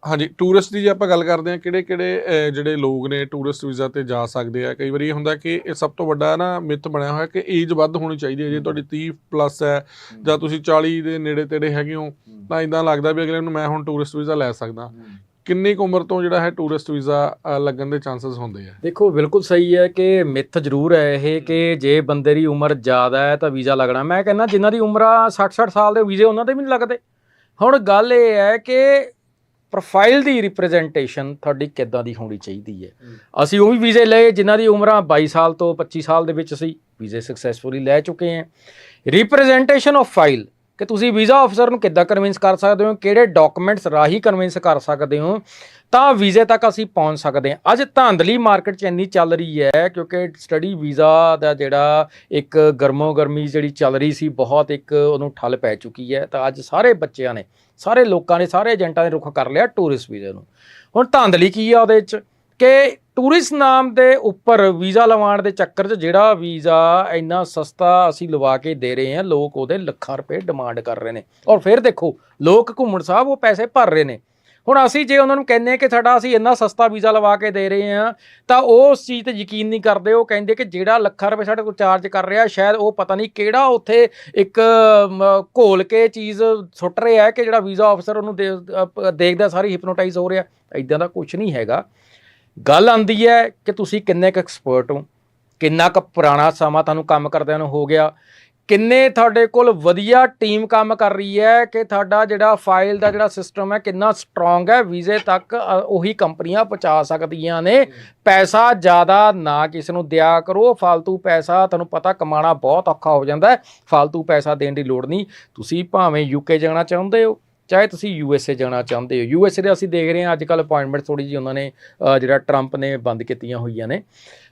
ਹਾਂਜੀ ਟੂਰਿਸਟ ਦੀ ਜੇ ਆਪਾਂ ਗੱਲ ਕਰਦੇ ਹਾਂ ਕਿਹੜੇ ਕਿਹੜੇ ਜਿਹੜੇ ਲੋਕ ਨੇ ਟੂਰਿਸਟ ਵੀਜ਼ਾ ਤੇ ਜਾ ਸਕਦੇ ਆ ਕਈ ਵਾਰੀ ਇਹ ਹੁੰਦਾ ਕਿ ਇਹ ਸਭ ਤੋਂ ਵੱਡਾ ਨਾ ਮਿੱਥ ਬਣਿਆ ਹੋਇਆ ਕਿ ਏਜ ਵੱਧ ਹੋਣੀ ਚਾਹੀਦੀ ਹੈ ਜੇ ਤੁਹਾਡੀ 30 ਪਲੱਸ ਹੈ ਜਾਂ ਤੁਸੀਂ 40 ਦੇ ਨੇੜੇ ਤੇੜੇ ਹੈਗੇ ਹੋ ਤਾਂ ਇਦਾਂ ਲੱਗਦਾ ਵੀ ਅਗਲੇ ਨੂੰ ਮੈਂ ਹੁਣ ਟੂਰਿਸਟ ਵੀਜ਼ਾ ਲੈ ਸਕਦਾ। ਕਿੰਨੀ ਕੁ ਉਮਰ ਤੋਂ ਜਿਹੜਾ ਹੈ ਟੂਰਿਸਟ ਵੀਜ਼ਾ ਲੱਗਣ ਦੇ ਚਾਂਸਸ ਹੁੰਦੇ ਆ? ਦੇਖੋ ਬਿਲਕੁਲ ਸਹੀ ਹੈ ਕਿ ਮਿੱਥ ਜ਼ਰੂਰ ਹੈ ਇਹ ਕਿ ਜੇ ਬੰਦੇ ਦੀ ਉਮਰ ਜ਼ਿਆਦਾ ਹੈ ਤਾਂ ਵੀਜ਼ਾ ਲੱਗਣਾ। ਮੈਂ ਕਹਿੰਦਾ ਜਿਨ੍ਹਾਂ ਦੀ ਉਮਰ ਆ 60-60 ਸਾਲ ਦੇ ਵੀਜ਼ੇ ਉਹਨਾਂ ਦੇ ਵੀ ਨਹੀਂ ਲੱਗਦੇ। ਹੁਣ ਗੱਲ ਇਹ ਹੈ ਕਿ ਪ੍ਰੋਫਾਈਲ ਦੀ ਰਿਪਰੈਜ਼ੈਂਟੇਸ਼ਨ ਤੁਹਾਡੀ ਕਿੱਦਾਂ ਦੀ ਹੋਣੀ ਚਾਹੀਦੀ ਹੈ। ਅਸੀਂ ਉਹ ਵੀ ਵੀਜ਼ੇ ਲਏ ਜਿਨ੍ਹਾਂ ਦੀ ਉਮਰਾਂ 22 ਸਾਲ ਤੋਂ 25 ਸਾਲ ਦੇ ਵਿੱਚ ਸੀ। ਵੀਜ਼ੇ ਸਕਸੈਸਫੁਲੀ ਲੈ ਚੁੱਕੇ ਹਾਂ। ਰਿਪਰੈਜ਼ੈਂਟੇਸ਼ਨ ਆਫ ਫਾਈਲ ਕਿ ਤੁਸੀਂ ਵੀਜ਼ਾ ਅਫਸਰ ਨੂੰ ਕਿੱਦਾਂ ਕਨਵਿੰਸ ਕਰ ਸਕਦੇ ਹੋ, ਕਿਹੜੇ ਡਾਕੂਮੈਂਟਸ ਰਾਹੀਂ ਕਨਵਿੰਸ ਕਰ ਸਕਦੇ ਹੋ, ਤਾਂ ਵੀਜ਼ੇ ਤੱਕ ਅਸੀਂ ਪਹੁੰਚ ਸਕਦੇ ਹਾਂ। ਅੱਜ ਧਾਂਦਲੀ ਮਾਰਕੀਟ 'ਚ ਇੰਨੀ ਚੱਲ ਰਹੀ ਹੈ, ਕਿਉਂਕਿ ਸਟੱਡੀ ਵੀਜ਼ਾ ਦਾ ਜਿਹੜਾ ਇੱਕ ਗਰਮੋ ਗਰਮੀ ਜਿਹੜੀ ਚੱਲ ਰਹੀ ਸੀ, ਬਹੁਤ ਇੱਕ ਉਹਨੂੰ ਠੱਲ ਪੈ ਚੁੱਕੀ ਹੈ। ਤਾਂ ਅੱਜ ਸਾਰੇ ਬੱਚਿਆਂ ਨੇ, ਸਾਰੇ ਲੋਕਾਂ ਨੇ, ਸਾਰੇ ਏਜੰਟਾਂ ਨੇ ਰੁਖ ਕਰ ਲਿਆ ਟੂਰਿਸਟ ਵੀਜ਼ੇ ਨੂੰ। ਹੁਣ ਧਾਂਦਲੀ ਕੀ ਆ ਉਹਦੇ 'ਚ? ਕਿ ਟੂਰਿਸਟ ਨਾਮ ਦੇ ਉੱਪਰ ਵੀਜ਼ਾ ਲਵਾਉਣ ਦੇ ਚੱਕਰ 'ਚ ਜਿਹੜਾ ਵੀਜ਼ਾ ਇੰਨਾ ਸਸਤਾ ਅਸੀਂ ਲਵਾ ਕੇ ਦੇ ਰਹੇ ਹਾਂ, ਲੋਕ ਉਹਦੇ ਲੱਖਾਂ ਰੁਪਏ ਡਿਮਾਂਡ ਕਰ ਰਹੇ ਨੇ। ਔਰ ਫਿਰ ਦੇਖੋ, ਲੋਕ ਘੁੰਮਣ ਸਾਹਿਬ ਉਹ ਪੈਸੇ ਭਰ ਰਹੇ ਨੇ। ਹੁਣ ਅਸੀਂ ਜੇ ਉਹਨਾਂ ਨੂੰ ਕਹਿੰਦੇ ਹਾਂ ਕਿ ਸਾਡਾ ਅਸੀਂ ਇੰਨਾ ਸਸਤਾ ਵੀਜ਼ਾ ਲਵਾ ਕੇ ਦੇ ਰਹੇ ਹਾਂ, ਤਾਂ ਉਹ ਉਸ ਚੀਜ਼ ਤੇ ਯਕੀਨ ਨਹੀਂ ਕਰਦੇ। ਉਹ ਕਹਿੰਦੇ ਕਿ ਜਿਹੜਾ ਲੱਖਾਂ ਰੁਪਏ ਸਾਡੇ ਕੋਲ ਚਾਰਜ ਕਰ ਰਿਹਾ, ਸ਼ਾਇਦ ਉਹ ਪਤਾ ਨਹੀਂ ਕਿਹੜਾ ਉੱਥੇ ਇੱਕ ਘੋਲ ਕੇ ਚੀਜ਼ ਸੁੱਟ ਰਿਹਾ ਹੈ ਕਿ ਜਿਹੜਾ ਵੀਜ਼ਾ ਅਫਸਰ ਉਹਨੂੰ ਦੇਖਦਾ ਸਾਰੀ ਹਿਪਨੋਟਾਈਜ਼ ਹੋ ਰਿਹਾ। ਇਦਾਂ ਦਾ ਕੁਝ ਨਹੀਂ ਹੈਗਾ। ਗੱਲ ਆਂਦੀ ਹੈ ਕਿ ਤੁਸੀਂ ਕਿੰਨੇ ਕੁ ਐਕਸਪਰਟ ਹੋ, ਕਿੰਨਾ ਕੁ ਪੁਰਾਣਾ ਸਮਾਂ ਤੁਹਾਨੂੰ ਕੰਮ ਕਰਦਿਆਂ ਨੂੰ ਹੋ ਗਿਆ, ਕਿੰਨੇ ਤੁਹਾਡੇ ਕੋਲ ਵਧੀਆ ਟੀਮ ਕੰਮ ਕਰ ਰਹੀ ਹੈ ਕਿ ਤੁਹਾਡਾ ਜਿਹੜਾ ਫਾਈਲ ਦਾ ਜਿਹੜਾ ਸਿਸਟਮ ਹੈ ਕਿੰਨਾ ਸਟਰੋਂਗ ਹੈ, ਵੀਜ਼ੇ ਤੱਕ ਉਹੀ ਕੰਪਨੀਆਂ ਪਹੁੰਚਾ ਸਕਦੀਆਂ ਨੇ। ਪੈਸਾ ਜ਼ਿਆਦਾ ਨਾ ਕਿਸੇ ਨੂੰ ਦਿਆ ਕਰੋ ਫालतू ਪੈਸਾ ਤੁਹਾਨੂੰ ਪਤਾ ਕਮਾਣਾ ਬਹੁਤ ਔਖਾ ਹੋ ਜਾਂਦਾ ਹੈ ਫालतू ਪੈਸਾ ਦੇਣ ਦੀ ਲੋੜ ਨਹੀਂ। ਤੁਸੀਂ ਭਾਵੇਂ ਯੂਕੇ ਜਾਣਾ ਚਾਹੁੰਦੇ ਹੋ ਚਾਹੇ ਤੁਸੀਂ ਯੂਐਸਏ ਜਾਣਾ ਚਾਹੁੰਦੇ ਹੋ। ਯੂਐਸਏ ਦੇ ਅਸੀਂ ਦੇਖ ਰਹੇ ਹਾਂ ਅੱਜ ਕੱਲ ਅਪਾਇੰਟਮੈਂਟ ਥੋੜੀ ਜਿਹੀ ਉਹਨਾਂ ਨੇ ਜਿਹੜਾ ਟਰੰਪ ਨੇ ਬੰਦ ਕੀਤੀਆਂ ਹੋਈਆਂ ਨੇ।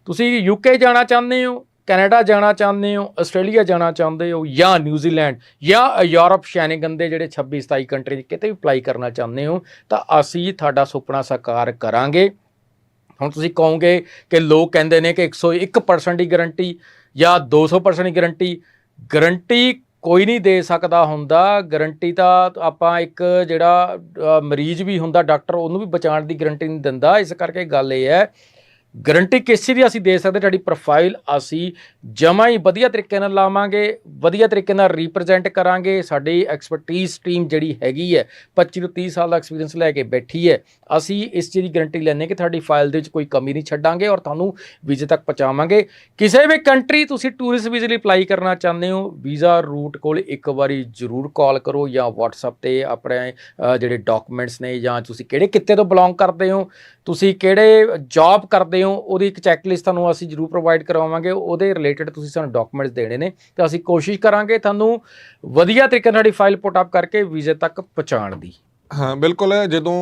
ਤੁਸੀਂ ਯੂਕੇ ਜਾਣਾ ਚਾਹੁੰਦੇ ਹੋ ਕੈਨੇਡਾ ਜਾਣਾ ਚਾਹੁੰਦੇ ਹੋ ਆਸਟ੍ਰੇਲੀਆ ਜਾਣਾ ਚਾਹੁੰਦੇ ਹੋ, ਜਾਂ ਨਿਊਜ਼ੀਲੈਂਡ ਜਾਂ ਯੂਰਪ ਸ਼ੈਨਗਨ ਦੇ ਜਿਹੜੇ 26 27 ਕੰਟਰੀ ਕਿਤੇ ਵੀ ਅਪਲਾਈ ਕਰਨਾ ਚਾਹੁੰਦੇ ਹੋ, ਤਾਂ ਅਸੀਂ ਤੁਹਾਡਾ ਸੁਪਨਾ ਸਾਕਾਰ ਕਰਾਂਗੇ। ਹੁਣ ਤੁਸੀਂ ਕਹੋਗੇ ਕਿ ਲੋਕ ਕਹਿੰਦੇ ਨੇ ਕਿ 101% ਦੀ ਗਾਰੰਟੀ ਜਾਂ 200% ਦੀ ਗਾਰੰਟੀ ਗਾਰੰਟੀ ਕੋਈ ਨਹੀਂ ਦੇ ਸਕਦਾ ਹੁੰਦਾ। ਗਰੰਟੀ ਤਾਂ ਆਪਾਂ ਇੱਕ ਜਿਹੜਾ ਮਰੀਜ਼ ਵੀ ਹੁੰਦਾ ਡਾਕਟਰ ਉਹਨੂੰ ਵੀ ਬਚਾਉਣ ਦੀ ਗਰੰਟੀ ਨਹੀਂ ਦਿੰਦਾ। ਇਸ ਕਰਕੇ ਗੱਲ ਇਹ ਹੈ ਗਰੰਟੀ ਕਿਸ ਚੀਜ਼ ਦੀ ਅਸੀਂ ਦੇ ਸਕਦੇ, ਤੁਹਾਡੀ ਪ੍ਰੋਫਾਈਲ ਅਸੀਂ ਜਮਾ ਹੀ ਵਧੀਆ ਤਰੀਕੇ ਨਾਲ ਲਾਵਾਂਗੇ, ਵਧੀਆ ਤਰੀਕੇ ਨਾਲ ਰਿਪਰੈਜ਼ੈਂਟ ਕਰਾਂਗੇ, ਸਾਡੀ ਐਕਸਪਰਟਿਜ਼ ਟੀਮ ਜਿਹੜੀ ਹੈਗੀ ਹੈ 25 ਤੋਂ 30 ਸਾਲ ਦਾ ਐਕਸਪੀਰੀਅੰਸ ਲੈ ਕੇ ਬੈਠੀ ਹੈ, ਅਸੀਂ ਇਸ ਚੀਜ਼ ਦੀ ਗਰੰਟੀ ਲੈਂਦੇ ਕਿ ਤੁਹਾਡੀ ਫਾਈਲ ਦੇ ਵਿੱਚ ਕੋਈ ਕਮੀ ਨਹੀਂ ਛੱਡਾਂਗੇ ਔਰ ਤੁਹਾਨੂੰ ਵੀਜ਼ੇ ਤੱਕ ਪਹੁੰਚਾਵਾਂਗੇ। ਕਿਸੇ ਵੀ ਕੰਟਰੀ ਤੁਸੀਂ ਟੂਰਿਸਟ ਵੀਜ਼ੇ ਲਈ ਅਪਲਾਈ ਕਰਨਾ ਚਾਹੁੰਦੇ ਹੋ ਵੀਜ਼ਾ ਰੂਟ ਕੋਲ ਇੱਕ ਵਾਰੀ ਜ਼ਰੂਰ ਕਾਲ ਕਰੋ ਜਾਂ WhatsApp ਤੇ ਆਪਣੇ ਜਿਹੜੇ ਡਾਕੂਮੈਂਟਸ ਨੇ ਜਾਂ ਤੁਸੀਂ ਕਿਹੜੇ ਕਿੱਤੇ ਤੋਂ ਬਿਲੋਂਗ ਕਰਦੇ ਹੋ ਤੁਸੀਂ ਕਿਹੜੇ ਜੌਬ ਕਰਦੇ ਹੋ, ਉਹਦੀ ਇੱਕ ਚੈੱਕ ਲਿਸਟ ਤੁਹਾਨੂੰ ਅਸੀਂ ਜ਼ਰੂਰ ਪ੍ਰੋਵਾਈਡ ਕਰਵਾਵਾਂਗੇ। ਉਹਦੇ ਰਿਲੇਟਡ ਤੁਸੀਂ ਸਾਨੂੰ ਡਾਕੂਮੈਂਟਸ ਦੇਣੇ ਨੇ ਤੇ ਅਸੀਂ ਕੋਸ਼ਿਸ਼ ਕਰਾਂਗੇ ਤੁਹਾਨੂੰ ਵਧੀਆ ਤਰੀਕੇ ਨਾਲ ਤੁਹਾਡੀ ਫਾਈਲ ਪੁੱਟ ਅਪ ਕਰਕੇ ਵੀਜ਼ੇ ਤੱਕ ਪਹੁੰਚਾਉਣ ਦੀ। ਹਾਂ ਬਿਲਕੁਲ ਹੈ ਜਦੋਂ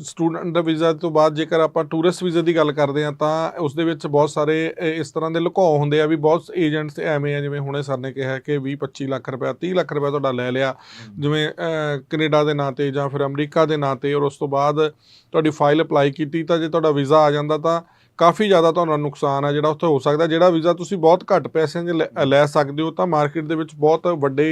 ਸਟੂਡੈਂਟ ਦਾ ਵੀਜ਼ਾ ਤੋਂ ਬਾਅਦ ਜੇਕਰ ਆਪਾਂ ਟੂਰਿਸਟ ਵੀਜ਼ੇ ਦੀ ਗੱਲ ਕਰਦੇ ਹਾਂ ਤਾਂ ਉਸ ਦੇ ਵਿੱਚ ਬਹੁਤ ਸਾਰੇ ਇਸ ਤਰ੍ਹਾਂ ਦੇ ਲੁਕਾਅ ਹੁੰਦੇ ਆ ਵੀ ਬਹੁਤ ਏਜੰਟਸ ਐਵੇਂ ਆ ਜਿਵੇਂ ਹੁਣੇ ਸਰ ਨੇ ਕਿਹਾ ਕਿ 20 25 ਲੱਖ ਰੁਪਏ 30 ਲੱਖ ਰੁਪਏ ਤੁਹਾਡਾ ਲੈ ਲਿਆ। ਜਿਵੇਂ ਕੈਨੇਡਾ ਦੇ ਨਾਂ ਤੇ ਜਾਂ ਫਿਰ ਅਮਰੀਕਾ ਦੇ ਨਾਂ ਤੇ ਔਰ ਉਸ ਤੋਂ ਬਾਅਦ ਤੁਹਾਡੀ ਫਾਈਲ ਅਪਲਾਈ ਕੀਤੀ ਤਾਂ ਜੇ ਤੁਹਾਡਾ ਵੀਜ਼ਾ ਆ ਜਾਂਦਾ ਤਾਂ ਕਾਫੀ ਜ਼ਿਆਦਾ ਤੁਹਾਨੂੰ ਨੁਕਸਾਨ ਹੈ ਜਿਹੜਾ ਉੱਥੇ ਹੋ ਸਕਦਾ ਜਿਹੜਾ ਵੀਜ਼ਾ ਤੁਸੀਂ ਬਹੁਤ ਘੱਟ ਪੈਸਿਆਂ 'ਚ ਲੈ- ਲੈ ਸਕਦੇ ਹੋ ਤਾਂ ਮਾਰਕੀਟ ਦੇ ਵਿੱਚ ਬਹੁਤ ਵੱਡੇ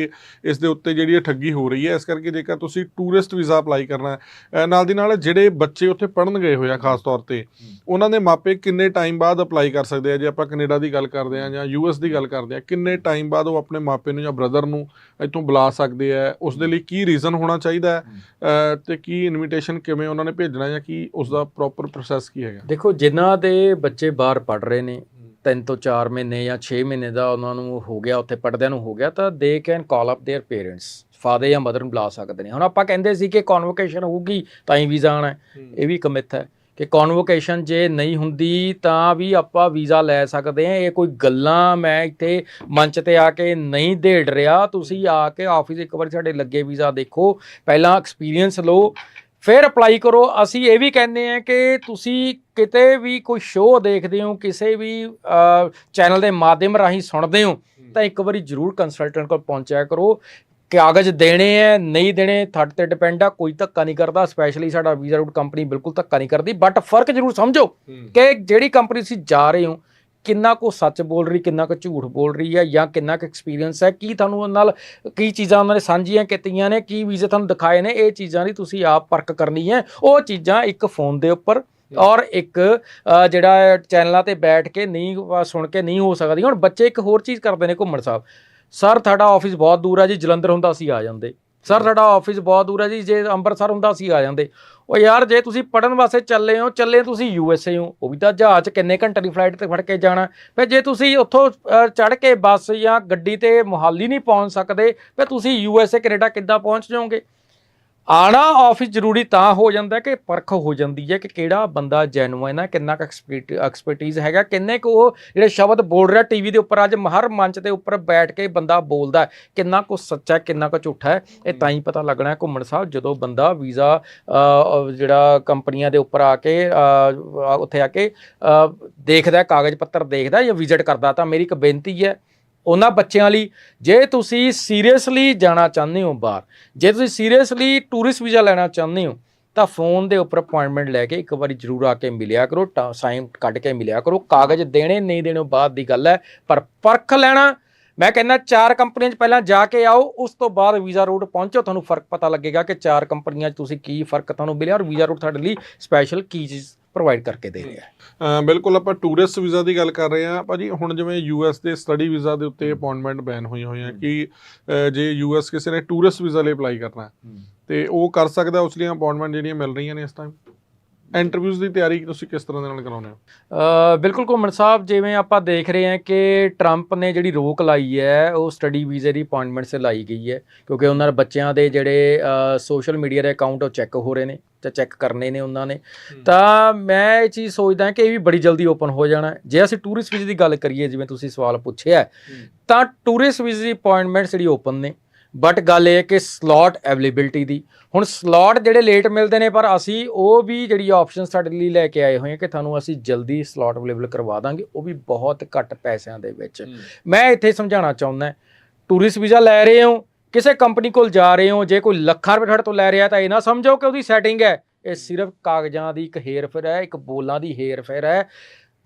ਇਸ ਦੇ ਉੱਤੇ ਜਿਹੜੀ ਇਹ ਠੱਗੀ ਹੋ ਰਹੀ ਹੈ। ਇਸ ਕਰਕੇ ਜੇਕਰ ਤੁਸੀਂ ਟੂਰਿਸਟ ਵੀਜ਼ਾ ਅਪਲਾਈ ਕਰਨਾ ਹੈ ਅਹ ਨਾਲ ਦੀ ਨਾਲ ਜਿਹੜੇ ਬੱਚੇ ਉੱਥੇ ਪੜਨ ਗਏ ਹੋਏ ਆ ਖਾਸ ਤੌਰ ਤੇ ਉਹਨਾਂ ਦੇ ਮਾਪੇ ਕਿੰਨੇ ਟਾਈਮ ਬਾਅਦ ਅਪਲਾਈ ਕਰ ਸਕਦੇ ਆ? ਜੇ ਆਪਾਂ ਕੈਨੇਡਾ ਦੀ ਗੱਲ ਕਰਦੇ ਆ ਜਾਂ ਯੂਐਸ ਦੀ ਗੱਲ ਕਰਦੇ ਆ ਕਿੰਨੇ ਟਾਈਮ ਬਾਅਦ ਉਹ ਆਪਣੇ ਮਾਪੇ ਨੂੰ ਜਾਂ ਬ੍ਰਦਰ ਨੂੰ ਇੱਥੋਂ ਬੁਲਾ ਸਕਦੇ ਆ? ਉਸ ਦੇ ਲਈ ਕੀ ਰੀਜ਼ਨ ਹੋਣਾ ਚਾਹੀਦਾ ਹੈ? ਅਹ ਤੇ ਕੀ ਇਨਵੀਟੇਸ਼ਨ ਕਿਵੇਂ ਉਹਨਾਂ ਨੇ ਭੇਜਣਾ ਜਾਂ ਕੀ ਉਸ ਦਾ ਪ੍ਰੋਪਰ ਪ੍ਰੋਸੈਸ ਕੀ ਹੈਗਾ? ਦੇਖੋ ਜਿਨ੍ਹਾਂ ਦੇ ਬੱਚੇ ਬਾਹਰ ਪੜ ਰਹੇ ਨੇ ਤਿੰਨ ਤੋਂ 4 ਮਹੀਨੇ ਜਾਂ 6 ਮਹੀਨੇ ਦਾ ਉਹਨਾਂ ਨੂੰ ਹੋ ਗਿਆ ਉੱਥੇ ਪੜਦਿਆਂ ਨੂੰ ਹੋ ਗਿਆ ਤਾਂ they can call up their parents father ਜਾਂ ਮਦਰ ਨੂੰ ਬੁਲਾ ਸਕਦੇ ਨੇ ਹੁਣ ਆਪਾਂ ਕਹਿੰਦੇ ਸੀ ਕਿ ਕਨਵੋਕੇਸ਼ਨ ਹੋਊਗੀ ਤਾਂ ਹੀ ਵੀਜ਼ਾ ਆਣਾ ਹੈ ਇਹ ਵੀ ਇੱਕ ਮਿੱਥ ਹੈ ਕਿ ਕਨਵੋਕੇਸ਼ਨ ਜੇ ਨਹੀਂ ਹੁੰਦੀ ਤਾਂ ਵੀ ਆਪਾਂ ਵੀਜ਼ਾ ਲੈ ਸਕਦੇ ਹਾਂ ਇਹ ਕੋਈ ਗੱਲਾਂ ਮੈਂ ਇੱਥੇ ਮੰਚ ਤੇ ਆ ਕੇ ਨਹੀਂ ਢੇੜ ਰਿਹਾ ਤੁਸੀਂ ਆ ਕੇ ਆਫਿਸ ਇੱਕ ਵਾਰੀ ਸਾਡੇ ਲੱਗੇ ਵੀਜ਼ਾ ਦੇਖੋ ਪਹਿਲਾਂ ਐਕਸਪੀਰੀਅੰਸ ਲਓ ਫਿਰ ਅਪਲਾਈ ਕਰੋ। ਅਸੀਂ ਇਹ ਵੀ ਕਹਿੰਦੇ ਆ ਕਿ ਤੁਸੀਂ ਕਿਤੇ ਵੀ ਕੋਈ ਸ਼ੋਅ ਦੇਖਦੇ ਹੋ ਕਿਸੇ ਵੀ ਚੈਨਲ ਦੇ ਮਾਧਿਅਮ ਰਾਹੀਂ ਸੁਣਦੇ ਹੋ ਤਾਂ ਇੱਕ ਵਾਰੀ ਜ਼ਰੂਰ ਕੰਸਲਟੈਂਟ ਕੋਲ ਪਹੁੰਚਿਆ ਕਰੋ। ਕਾਗਜ਼ ਦੇਣੇ ਐ ਨਹੀਂ ਦੇਣੇ ਤੁਹਾਡੇ ਤੇ ਡਿਪੈਂਡ ਆ ਕੋਈ ਧੱਕਾ ਨਹੀਂ ਕਰਦਾ ਸਪੈਸ਼ਲੀ ਸਾਡਾ ਵੀਜ਼ਾ ਰੂਟ ਕੰਪਨੀ ਬਿਲਕੁਲ ਧੱਕਾ ਨਹੀਂ ਕਰਦੀ। ਬਟ ਫ਼ਰਕ ਜ਼ਰੂਰ ਸਮਝੋ ਕਿ ਜਿਹੜੀ ਕੰਪਨੀ ਤੁਸੀਂ ਜਾ ਰਹੇ ਹੋ ਕਿੰਨਾ ਕੋ ਸੱਚ ਬੋਲ ਰਹੀ, ਕਿੰਨਾ ਕੋ ਝੂਠ ਬੋਲ ਰਹੀ ਹੈ ਜਾਂ ਕਿੰਨਾ ਕੁ ਐਕਸਪੀਰੀਅੰਸ ਹੈ, ਕੀ ਤੁਹਾਨੂੰ ਉਹਨਾਂ ਨਾਲ ਕੀ ਚੀਜ਼ਾਂ ਉਹਨਾਂ ਨੇ ਸਾਂਝੀਆਂ ਕੀਤੀਆਂ ਨੇ, ਕੀ ਵੀਜ਼ੇ ਤੁਹਾਨੂੰ ਦਿਖਾਏ ਨੇ, ਇਹ ਚੀਜ਼ਾਂ ਦੀ ਤੁਸੀਂ ਆਪ ਪਰਖ ਕਰਨੀ ਹੈ। ਉਹ ਚੀਜ਼ਾਂ ਇੱਕ ਫੋਨ ਦੇ ਉੱਪਰ ਔਰ ਇੱਕ ਜਿਹੜਾ ਚੈਨਲਾਂ ਤੇ ਬੈਠ ਕੇ ਨਹੀਂ ਸੁਣ ਕੇ ਨਹੀਂ ਹੋ ਸਕਦੀ ਹੁਣ ਬੱਚੇ ਇੱਕ ਹੋਰ ਚੀਜ਼ ਕਰਦੇ ਨੇ ਘੁੰਮਣ ਸਾਹਿਬ। ਸਰ, ਤੁਹਾਡਾ ਆਫਿਸ ਬਹੁਤ ਦੂਰ ਹੈ ਜੀ, ਜਲੰਧਰ ਹੁੰਦਾ ਅਸੀਂ ਆ ਜਾਂਦੇ। ਸਰ, ਸਾਡਾ ਆਫਿਸ ਬਹੁਤ ਦੂਰ ਹੈ ਜੀ, ਜੇ ਅੰਮ੍ਰਿਤਸਰ ਹੁੰਦਾ ਅਸੀਂ ਆ ਜਾਂਦੇ। ਉਹ ਯਾਰ, ਜੇ ਤੁਸੀਂ ਪੜਨ ਵਾਸਤੇ ਚੱਲੇ ਹੋ, ਚੱਲੇ ਤੁਸੀਂ ਯੂ ਐਸ ਏ ਹੋ, ਉਹ ਵੀ ਤਾਂ ਜਹਾਜ਼ ਕਿੰਨੇ ਘੰਟੇ ਦੀ ਫਲਾਈਟ ਤੇ ਫੜ ਕੇ ਜਾਣਾ। ਫਿਰ ਜੇ ਤੁਸੀਂ ਉੱਥੋਂ ਚੜ ਕੇ ਬੱਸ ਜਾਂ ਗੱਡੀ ਤੇ ਮੁਹਾਲੀ ਨਹੀਂ ਪਹੁੰਚ ਸਕਦੇ, ਫਿਰ ਤੁਸੀਂ ਯੂ ਐਸ ਏ ਕੈਨੇਡਾ ਕਿੱਦਾਂ ਪਹੁੰਚ ਜਾਓਗੇ? ਆਣਾ ਆਫਿਸ ਜ਼ਰੂਰੀ ਤਾਂ ਹੋ ਜਾਂਦਾ ਕਿ ਪਰਖ ਹੋ ਜਾਂਦੀ ਹੈ ਕਿ ਕਿਹੜਾ ਬੰਦਾ ਜੈਨੂਇਨ ਹੈ ਕਿੰਨਾ ਕੁ ਐਕਸਪਰਟੀਜ਼ ਹੈਗਾ ਕਿੰਨੇ ਕੁ ਉਹ ਜਿਹੜੇ ਸ਼ਬਦ ਬੋਲ ਰਿਹਾ ਟੀਵੀ ਦੇ ਉੱਪਰ ਅੱਜ ਹਰ ਮੰਚ ਦੇ ਉੱਪਰ ਬੈਠ ਕੇ ਬੰਦਾ ਬੋਲਦਾ ਕਿੰਨਾ ਕੁ ਸੱਚਾ ਹੈ, ਕਿੰਨਾ ਕੁ ਝੂਠਾ ਹੈ ਇਹ ਤਾਂ ਹੀ ਪਤਾ ਲੱਗਣਾ ਹੈ ਘੁੰਮਣ ਸਾਹਿਬ ਜਦੋਂ ਬੰਦਾ ਵੀਜ਼ਾ ਜਿਹੜਾ ਕੰਪਨੀਆਂ ਦੇ ਉੱਪਰ ਆ ਕੇ ਉੱਥੇ ਆ ਕੇ ਦੇਖਦਾ ਕਾਗਜ਼ ਪੱਤਰ ਦੇਖਦਾ ਜਾਂ ਵਿਜ਼ਿਟ ਕਰਦਾ ਤਾਂ ਮੇਰੀ ਇੱਕ ਬੇਨਤੀ ਹੈ ਉਹਨਾਂ ਬੱਚਿਆਂ ਲਈ, ਜੇ ਤੁਸੀਂ ਸੀਰੀਅਸਲੀ ਜਾਣਾ ਚਾਹੁੰਦੇ ਹੋ ਬਾਹਰ, ਜੇ ਤੁਸੀਂ ਸੀਰੀਅਸਲੀ ਟੂਰਿਸਟ ਵੀਜ਼ਾ ਲੈਣਾ ਚਾਹੁੰਦੇ ਹੋ, ਤਾਂ ਫੋਨ ਦੇ ਉੱਪਰ ਅਪਾਇੰਟਮੈਂਟ ਲੈ ਕੇ ਇੱਕ ਵਾਰੀ ਜ਼ਰੂਰ ਆ ਕੇ ਮਿਲਿਆ ਕਰੋ ਸਾਈਨ ਕੱਢ ਕੇ ਮਿਲਿਆ ਕਰੋ, ਕਾਗਜ਼ ਦੇਣੇ, ਨਹੀਂ ਦੇਣੇ ਉਹ ਬਾਅਦ ਦੀ ਗੱਲ ਹੈ, ਪਰ ਪਰਖ ਲੈਣਾ। ਮੈਂ ਕਹਿੰਦਾ ਚਾਰ ਕੰਪਨੀਆਂ 'ਚ ਪਹਿਲਾਂ ਜਾ ਕੇ ਆਓ, ਉਸ ਤੋਂ ਬਾਅਦ ਵੀਜ਼ਾ ਰੂਟ ਪਹੁੰਚੋ, ਤੁਹਾਨੂੰ ਫ਼ਰਕ ਪਤਾ ਲੱਗੇਗਾ ਕਿ ਚਾਰ ਕੰਪਨੀਆਂ 'ਚ ਤੁਸੀਂ ਕੀ ਫ਼ਰਕ ਤੁਹਾਨੂੰ ਮਿਲਿਆ ਔਰ ਵੀਜ਼ਾ ਰੂਟ ਤੁਹਾਡੇ ਲਈ ਸਪੈਸ਼ਲ ਕੀ ਚੀਜ਼ ਪ੍ਰੋਵਾਈਡ ਕਰਕੇ ਦੇ ਰਿਹਾ ਹੈ। ਬਿਲਕੁਲ ਆਪਾਂ ਟੂਰਿਸਟ ਵੀਜ਼ਾ ਦੀ ਗੱਲ ਕਰ ਰਹੇ ਹਾਂ। ਭਾਜੀ ਹੁਣ ਜਿਵੇਂ ਯੂਐਸ ਦੇ ਸਟੱਡੀ ਵੀਜ਼ਾ ਦੇ ਉੱਤੇ ਅਪਾਇੰਟਮੈਂਟ ਬੈਨ ਹੋਈਆਂ ਹੋਈਆਂ ਕਿ ਜੇ ਯੂਐਸ ਕਿਸੇ ਨੇ ਟੂਰਿਸਟ ਵੀਜ਼ਾ ਲਈ ਅਪਲਾਈ ਕਰਨਾ ਤੇ ਉਹ ਕਰ ਸਕਦਾ ਉਸ ਲਈ ਅਪਾਇੰਟਮੈਂਟ ਜਿਹੜੀਆਂ ਮਿਲ ਰਹੀਆਂ ਨੇ ਇਸ ਟਾਈਮ ਇੰਟਰਵਿਊਜ਼ ਦੀ ਤਿਆਰੀ ਤੁਸੀਂ ਕਿਸ ਤਰ੍ਹਾਂ ਦੇ ਨਾਲ ਕਰਾਉਂਦੇ ਹੋ? ਅ, ਬਿਲਕੁਲ ਘੁੰਮਣ ਸਾਹਿਬ ਜਿਵੇਂ ਆਪਾਂ ਦੇਖ ਰਹੇ ਹਾਂ ਕਿ ਟਰੰਪ ਨੇ ਜਿਹੜੀ ਰੋਕ ਲਾਈ ਹੈ ਉਹ ਸਟੱਡੀ ਵੀਜ਼ੇ ਦੀ ਅਪਾਇੰਟਮੈਂਟ ਸੇ ਲਾਈ ਗਈ ਹੈ ਕਿਉਂਕਿ ਉਹਨਾਂ ਦੇ ਬੱਚਿਆਂ ਦੇ ਜਿਹੜੇ ਸੋਸ਼ਲ ਮੀਡੀਆ ਦੇ ਅਕਾਊਂਟ ਉਹ ਚੈੱਕ ਹੋ ਰਹੇ ਨੇ ਤੇ ਚੈੱਕ ਕਰਨੇ ਨੇ ਉਹਨਾਂ ਨੇ। ਤਾਂ ਮੈਂ ਇਹ ਚੀਜ਼ ਸੋਚਦਾ ਕਿ ਇਹ ਵੀ ਬੜੀ ਜਲਦੀ ਓਪਨ ਹੋ ਜਾਣਾ। ਜੇ ਅਸੀਂ ਟੂਰਿਸਟ ਵੀਜ਼ੇ ਦੀ ਗੱਲ ਕਰੀਏ ਜਿਵੇਂ ਤੁਸੀਂ ਸਵਾਲ ਪੁੱਛਿਆ ਤਾਂ ਟੂਰਿਸਟ ਵੀਜ਼ੇ ਦੀ ਅਪਾਇੰਟਮੈਂਟ ਜਿਹੜੀ ਓਪਨ ਨੇ ਬਟ ਗੱਲ ਇਹ ਕਿ ਸਲੋਟ ਅਵੇਲੇਬਿਲਟੀ ਦੀ। ਹੁਣ ਸਲੋਟ ਜਿਹੜੇ ਲੇਟ ਮਿਲਦੇ ਨੇ ਪਰ ਅਸੀਂ ਉਹ ਵੀ ਜਿਹੜੀ ਆਪਸ਼ਨ ਸਾਡੇ ਲਈ ਲੈ ਕੇ ਆਏ ਹੋਏ ਹਾਂ ਕਿ ਤੁਹਾਨੂੰ ਅਸੀਂ ਜਲਦੀ ਸਲੋਟ ਅਵੇਲੇਬਲ ਕਰਵਾ ਦਾਂਗੇ ਉਹ ਵੀ ਬਹੁਤ ਘੱਟ ਪੈਸਿਆਂ ਦੇ ਵਿੱਚ। ਮੈਂ ਇੱਥੇ ਸਮਝਾਉਣਾ ਚਾਹੁੰਦਾ ਟੂਰਿਸਟ ਵੀਜ਼ਾ ਲੈ ਰਹੇ ਹੋ ਕਿਸੇ ਕੰਪਨੀ ਕੋਲ ਜਾ ਰਹੇ ਹੋ ਜੇ ਕੋਈ ਲੱਖਾਂ ਰੁਪਏ ਤੁਹਾਡੇ ਤੋਂ ਲੈ ਰਿਹਾ ਤਾਂ ਇਹ ਨਾ ਸਮਝੋ ਕਿ ਉਹਦੀ ਸੈਟਿੰਗ ਹੈ। ਇਹ ਸਿਰਫ ਕਾਗਜ਼ਾਂ ਦੀ ਇੱਕ ਹੇਰ-ਫੇਰ ਹੈ ਇੱਕ ਬੋਲਾਂ ਦੀ ਹੇਰ-ਫੇਰ ਹੈ।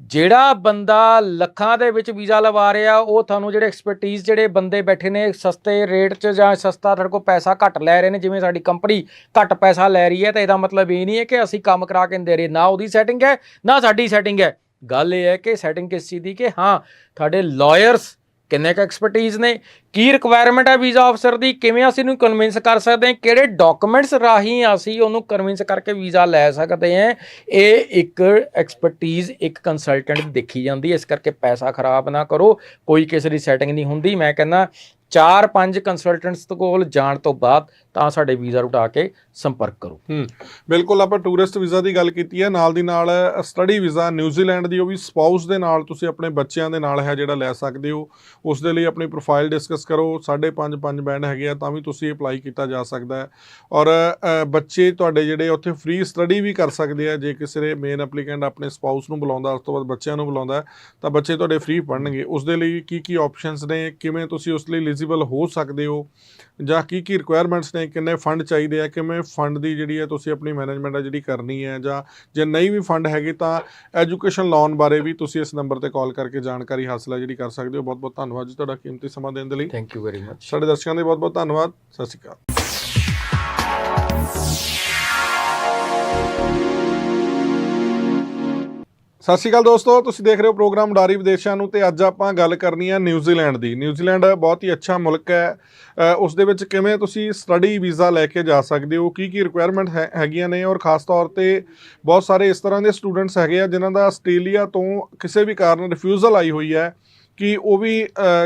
ਜਿਹੜਾ ਬੰਦਾ ਲੱਖਾਂ ਦੇ ਵਿੱਚ ਵੀਜ਼ਾ ਲਵਾ ਰਿਹਾ, ਉਹ ਤੁਹਾਨੂੰ ਜਿਹੜੇ ਐਕਸਪਰਟੀਜ਼ ਜਿਹੜੇ ਬੰਦੇ ਬੈਠੇ ਨੇ, ਸਸਤੇ ਰੇਟ 'ਚ ਜਾਂ ਸਸਤਾ ਤੁਹਾਡੇ ਕੋਲ ਪੈਸਾ ਘੱਟ ਲੈ ਰਹੇ ਨੇ, ਜਿਵੇਂ ਸਾਡੀ ਕੰਪਨੀ ਘੱਟ ਪੈਸਾ ਲੈ ਰਹੀ ਹੈ, ਤਾਂ ਇਹਦਾ ਮਤਲਬ ਇਹ ਨਹੀਂ ਹੈ ਕਿ ਅਸੀਂ ਕੰਮ ਕਰਾ ਕੇ ਦੇ ਰਹੇ, ਨਾ ਉਹਦੀ ਸੈਟਿੰਗ ਹੈ, ਨਾ ਸਾਡੀ ਸੈਟਿੰਗ ਹੈ। ਗੱਲ ਇਹ ਹੈ ਕਿ ਸੈਟਿੰਗ ਕਿਸ ਚੀਜ਼ ਦੀ ਕਿ ਹਾਂ, ਤੁਹਾਡੇ ਲਾਇਰਸ ਕਿੰਨੇ ਕੁ ਐਕਸਪਰਟੀਜ਼ ਨੇ? ਕੀ ਰਿਕੁਆਇਰਮੈਂਟ ਹੈ ਵੀਜ਼ਾ ਅਫਸਰ ਦੀ? ਕਿਵੇਂ ਅਸੀਂ ਇਹਨੂੰ ਕਨਵਿੰਸ ਕਰ ਸਕਦੇ ਹਾਂ? ਕਿਹੜੇ ਡਾਕੂਮੈਂਟਸ ਰਾਹੀਂ ਅਸੀਂ ਉਹਨੂੰ ਕਨਵਿੰਸ ਕਰਕੇ ਵੀਜ਼ਾ ਲੈ ਸਕਦੇ ਹਾਂ? ਇਹ ਇੱਕ ਐਕਸਪਰਟੀਜ਼ ਇੱਕ ਕੰਸਲਟੈਂਟ ਦੇਖੀ ਜਾਂਦੀ ਇਸ ਕਰਕੇ ਪੈਸਾ ਖਰਾਬ ਨਾ ਕਰੋ। ਕੋਈ ਕਿਸੇ ਦੀ ਸੈਟਿੰਗ ਨਹੀਂ ਹੁੰਦੀ। ਮੈਂ ਕਹਿੰਦਾ ਚਾਰ ਪੰਜ ਕੰਸਲਟੈਂਟਸ ਕੋਲ ਜਾਣ ਤੋਂ ਬਾਅਦ ਤਾਂ ਸਾਡੇ ਵੀਜ਼ਾ ਰੂਟ ਕੇ ਸੰਪਰਕ ਕਰੋ। ਹੂੰ ਬਿਲਕੁਲ ਆਪਾਂ ਟੂਰਿਸਟ ਵੀਜ਼ਾ ਦੀ ਗੱਲ ਕੀਤੀ ਹੈ ਨਾਲ ਦੀ ਨਾਲ ਸਟੱਡੀ ਵੀਜ਼ਾ ਨਿਊਜ਼ੀਲੈਂਡ ਦੀ ਉਹ ਵੀ ਸਪਾਊਸ ਦੇ ਨਾਲ ਤੁਸੀਂ ਆਪਣੇ ਬੱਚਿਆਂ ਦੇ ਨਾਲ ਹੈ ਜਿਹੜਾ ਲੈ ਸਕਦੇ ਹੋ। ਉਸ ਦੇ ਲਈ ਆਪਣੀ ਪ੍ਰੋਫਾਈਲ ਡਿਸਕਸ ਕਰੋ 5.5 5 ਬੈਂਡ ਹੈਗੇ ਆ ਤਾਂ ਵੀ ਤੁਸੀਂ ਅਪਲਾਈ ਕੀਤਾ ਜਾ ਸਕਦਾ ਹੈ। ਔਰ ਅ, ਬੱਚੇ ਤੁਹਾਡੇ ਜਿਹੜੇ ਉੱਥੇ ਫ੍ਰੀ ਸਟੱਡੀ ਵੀ ਕਰ ਸਕਦੇ ਆ ਜੇ ਕਿਸੇ ਦੇ ਮੇਨ ਐਪਲੀਕੈਂਟ ਆਪਣੇ ਸਪਾਊਸ ਨੂੰ ਬੁਲਾਉਂਦਾ ਉਸ ਤੋਂ ਬਾਅਦ ਬੱਚਿਆਂ ਨੂੰ ਬੁਲਾਉਂਦਾ ਹੈ, ਤਾਂ ਬੱਚੇ ਤੁਹਾਡੇ ਫ੍ਰੀ ਪੜ੍ਹਨਗੇ। ਉਸ ਦੇ ਲਈ ਕੀ ਕੀ ਆਪਸ਼ਨਸ ਨੇ ਕਿਵੇਂ ਤੁਸੀਂ ਉਸ ਲਈ ਐਲੀਜੀਬਲ ਹੋ ਸਕਦੇ ਹੋ? ਜਾਂ ਕੀ ਕੀ ਰਿਕੁਆਇਰਮੈਂਟਸ ਨੇ? ਕਿੰਨੇ ਫੰਡ ਚਾਹੀਦੇ ਆ? ਕਿਵੇਂ ਫੰਡ ਦੀ ਜਿਹੜੀ ਹੈ ਤੁਸੀਂ ਆਪਣੀ ਮੈਨੇਜਮੈਂਟ ਆ ਜਿਹੜੀ ਕਰਨੀ ਹੈ? ਜਾਂ ਜੇ ਨਹੀਂ ਵੀ ਫੰਡ ਹੈਗੇ ਤਾਂ ਐਜੂਕੇਸ਼ਨ ਲੋਨ ਬਾਰੇ ਵੀ ਤੁਸੀਂ ਇਸ ਨੰਬਰ ਤੇ ਕਾਲ ਕਰਕੇ ਜਾਣਕਾਰੀ ਹਾਸਲ ਜਿਹੜੀ ਕਰ ਸਕਦੇ ਹੋ। ਬਹੁਤ ਬਹੁਤ ਧੰਨਵਾਦ ਜੀ ਤੁਹਾਡਾ ਕੀਮਤੀ ਸਮਾਂ ਦੇਣ ਦੇ ਲਈ। ਥੈਂਕ ਯੂ ਵੈਰੀ ਮਚ ਸਾਡੇ ਦਰਸ਼ਕਾਂ ਦੇ ਬਹੁਤ ਬਹੁਤ ਧੰਨਵਾਦ। ਸਤਿ ਸ਼੍ਰੀ ਅਕਾਲ। ਸਤਿ ਸ਼੍ਰੀ ਅਕਾਲ ਦੋਸਤੋ, ਤੁਸੀਂ ਦੇਖ ਰਹੇ ਹੋ ਪ੍ਰੋਗਰਾਮ ਡਾਰੀ ਵਿਦੇਸ਼ਾਂ ਨੂੰ ਤੇ ਅੱਜ ਆਪਾਂ ਗੱਲ ਕਰਨੀ ਹੈ ਨਿਊਜ਼ੀਲੈਂਡ ਦੀ। ਨਿਊਜ਼ੀਲੈਂਡ ਬਹੁਤ ਹੀ ਅੱਛਾ ਮੁਲਕ ਹੈ। ਉਸ ਦੇ ਵਿੱਚ ਕਿਵੇਂ ਤੁਸੀਂ ਸਟੱਡੀ ਵੀਜ਼ਾ ਲੈ ਕੇ ਜਾ ਸਕਦੇ ਹੋ ਕੀ ਕੀ ਰਿਕੁਆਇਰਮੈਂਟ ਹੈਗੀਆਂ ਨੇ ਔਰ ਖਾਸ ਤੌਰ ਤੇ ਬਹੁਤ ਸਾਰੇ ਇਸ ਤਰ੍ਹਾਂ ਦੇ ਸਟੂਡੈਂਟਸ ਹੈਗੇ ਆ ਜਿਨ੍ਹਾਂ ਦਾ ਆਸਟ੍ਰੇਲੀਆ ਤੋਂ ਕਿਸੇ ਵੀ ਕਾਰਨ ਰਿਫਿਊਜ਼ਲ ਆਈ ਹੋਈ ਹੈ। ਕਿ ਉਹ ਵੀ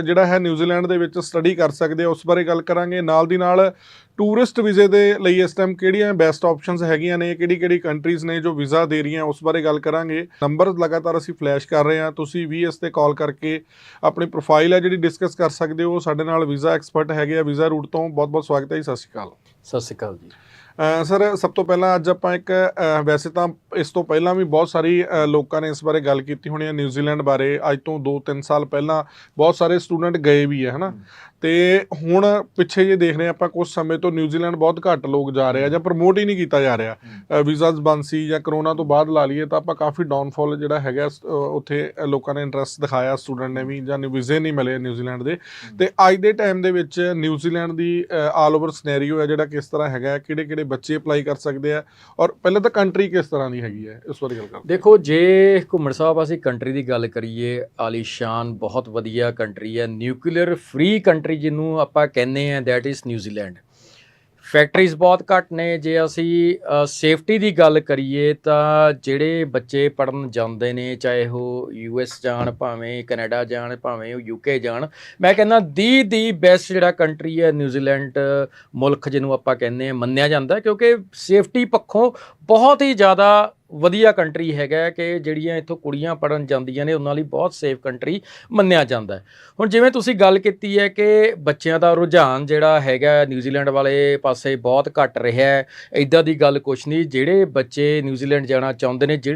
ਜਿਹੜਾ ਹੈ ਨਿਊਜ਼ੀਲੈਂਡ ਦੇ ਵਿੱਚ ਸਟੱਡੀ ਕਰ ਸਕਦੇ ਆ, ਉਸ ਬਾਰੇ ਗੱਲ ਕਰਾਂਗੇ। ਨਾਲ ਦੀ ਨਾਲ ਟੂਰਿਸਟ ਵੀਜ਼ੇ ਦੇ ਲਈ ਇਸ ਟਾਈਮ ਕਿਹੜੀਆਂ ਬੈਸਟ ਆਪਸ਼ਨਸ ਹੈਗੀਆਂ ਨੇ ਕਿਹੜੀ ਕਿਹੜੀ ਕੰਟਰੀਜ਼ ਨੇ ਜੋ ਵੀਜ਼ਾ ਦੇ ਰਹੀਆਂ, ਉਸ ਬਾਰੇ ਗੱਲ ਕਰਾਂਗੇ। ਨੰਬਰ ਲਗਾਤਾਰ ਅਸੀਂ ਫਲੈਸ਼ ਕਰ ਰਹੇ ਹਾਂ, ਤੁਸੀਂ ਵੀ ਇਸ ਤੇ ਕਾਲ ਕਰਕੇ ਆਪਣੀ ਪ੍ਰੋਫਾਈਲ ਹੈ ਜਿਹੜੀ ਡਿਸਕਸ ਕਰ ਸਕਦੇ ਹੋ ਸਾਡੇ ਨਾਲ ਵੀਜ਼ਾ ਐਕਸਪਰਟ ਹੈਗੇ ਆ, ਵੀਜ਼ਾ ਰੂਟ ਤੋਂ। ਬਹੁਤ ਬਹੁਤ ਸਵਾਗਤ ਹੈ ਜੀ, ਸਤਿ ਸ਼੍ਰੀ ਅਕਾਲ। ਸਤਿ ਸ਼੍ਰੀ ਅਕਾਲ ਜੀ। ਸਰ, ਸਭ ਤੋਂ ਪਹਿਲਾਂ ਅੱਜ ਆਪਾਂ ਇੱਕ ਵੈਸੇ ਤਾਂ ਇਸ ਤੋਂ ਪਹਿਲਾਂ ਵੀ ਬਹੁਤ ਸਾਰੀ ਲੋਕਾਂ ਨੇ ਇਸ ਬਾਰੇ ਗੱਲ ਕੀਤੀ ਹੋਣੀ ਹੈ ਨਿਊਜ਼ੀਲੈਂਡ ਬਾਰੇ। ਅੱਜ ਤੋਂ 2-3 ਸਾਲ ਪਹਿਲਾਂ ਬਹੁਤ ਸਾਰੇ ਸਟੂਡੈਂਟ ਗਏ ਵੀ ਹੈ, ਹਨਾ? ਤੇ ਹੁਣ ਪਿੱਛੇ ਜੇ ਦੇਖ ਰਹੇ ਆਪਾਂ ਕੁਝ ਸਮੇਂ ਤੋਂ ਨਿਊਜ਼ੀਲੈਂਡ ਬਹੁਤ ਘੱਟ ਲੋਕ ਜਾ ਰਹੇ ਆ ਜਾਂ ਪ੍ਰਮੋਟ ਹੀ ਨਹੀਂ ਕੀਤਾ ਜਾ ਰਿਹਾ। ਵੀਜ਼ਾਸ ਬੰਦ ਸੀ ਜਾਂ ਕਰੋਨਾ ਤੋਂ ਬਾਅਦ ਲਾ ਲਈਏ ਤਾਂ ਆਪਾਂ ਕਾਫੀ ਡਾਊਨਫਾਲ ਜਿਹੜਾ ਹੈਗਾ ਉੱਥੇ ਲੋਕਾਂ ਨੇ ਇੰਟਰਸਟ ਦਿਖਾਇਆ ਸਟੂਡੈਂਟ ਨੇ ਵੀ ਜਾਂ ਵੀਜ਼ੇ ਨਹੀਂ ਮਿਲੇ ਨਿਊਜ਼ੀਲੈਂਡ ਦੇ। ਤੇ ਅੱਜ ਦੇ ਟਾਈਮ ਦੇ ਵਿੱਚ ਨਿਊਜ਼ੀਲੈਂਡ ਦੀ ਆਲ ਓਵਰ ਸਿਨੈਰੀਓ ਹੈ ਜਿਹੜਾ ਕਿਸ ਤਰ੍ਹਾਂ ਹੈਗਾ ਕਿਹੜੇ ਕਿਹੜੇ ਬੱਚੇ ਅਪਲਾਈ ਕਰ ਸਕਦੇ ਆ ਔਰ ਪਹਿਲਾਂ ਤਾਂ ਕੰਟਰੀ ਕਿਸ ਤਰ੍ਹਾਂ ਦੀ ਹੈਗੀ ਹੈ? ਇਸ ਬਾਰੇ ਗੱਲ ਕਰਦੇ ਦੇਖੋ ਜੇ ਘੁੰਮਣ ਸਾਹਿਬ ਅਸੀਂ ਕੰਟਰੀ ਦੀ ਗੱਲ ਕਰੀਏ ਆਲੀਸ਼ਾਨ ਬਹੁਤ ਵਧੀਆ ਕੰਟਰੀ ਹੈ ਨਿਊਕਲੀਅਰ ਫ੍ਰੀ ਕੰਟਰੀ ਜਿਹਨੂੰ ਆਪਾਂ ਕਹਿੰਦੇ ਆ ਦੈਟ ਇਜ਼ ਨਿਊਜ਼ੀਲੈਂਡ ਫੈਕਟਰੀਜ਼ ਬਹੁਤ ਘੱਟ ਨੇ, ਜੇ ਅਸੀਂ ਸੇਫਟੀ ਦੀ ਗੱਲ ਕਰੀਏ ਤਾਂ ਜਿਹੜੇ ਬੱਚੇ ਪੜਨ ਜਾਂਦੇ ਨੇ, ਚਾਹੇ ਉਹ ਯੂਐਸ ਜਾਣ, ਭਾਵੇਂ ਕੈਨੇਡਾ ਜਾਣ, ਭਾਵੇਂ ਉਹ ਯੂਕੇ ਜਾਣ, ਮੈਂ ਕਹਿੰਦਾ ਦੀ ਦੀ ਬੈਸਟ ਜਿਹੜਾ ਕੰਟਰੀ ਹੈ ਨਿਊਜ਼ੀਲੈਂਡ ਮੁਲਕ ਜਿਹਨੂੰ ਆਪਾਂ ਕਹਿੰਦੇ ਆ ਮੰਨਿਆ ਜਾਂਦਾ ਕਿਉਂਕਿ ਸੇਫਟੀ ਪੱਖੋਂ ਬਹੁਤ ਹੀ ਜ਼ਿਆਦਾ ਵਧੀਆ ਕੰਟਰੀ ਹੈਗਾ ਕਿ ਜਿਹੜੀਆਂ ਇੱਥੋਂ ਕੁੜੀਆਂ ਪੜਨ ਜਾਂਦੀਆਂ ਨੇ, ਉਹਨਾਂ ਲਈ ਬਹੁਤ ਸੇਫ ਕੰਟਰੀ ਮੰਨਿਆ ਜਾਂਦਾ ਹੈ। ਹੁਣ ਜਿਵੇਂ ਤੁਸੀਂ ਗੱਲ ਕੀਤੀ ਹੈ ਕਿ ਬੱਚਿਆਂ ਦਾ ਰੁਝਾਨ ਜਿਹੜਾ ਹੈਗਾ ਨਿਊਜ਼ੀਲੈਂਡ ਵਾਲੇ ਪਾਸੇ ਬਹੁਤ ਘਟ ਰਿਹਾ ਹੈ। ਇਦਾਂ ਦੀ ਗੱਲ ਕੁਛ ਨਹੀਂ, ਜਿਹੜੇ ਬੱਚੇ ਨਿਊਜ਼ੀਲੈਂਡ ਜਾਣਾ ਚਾਹੁੰਦੇ ਨੇ, ਜਿਹੜਾ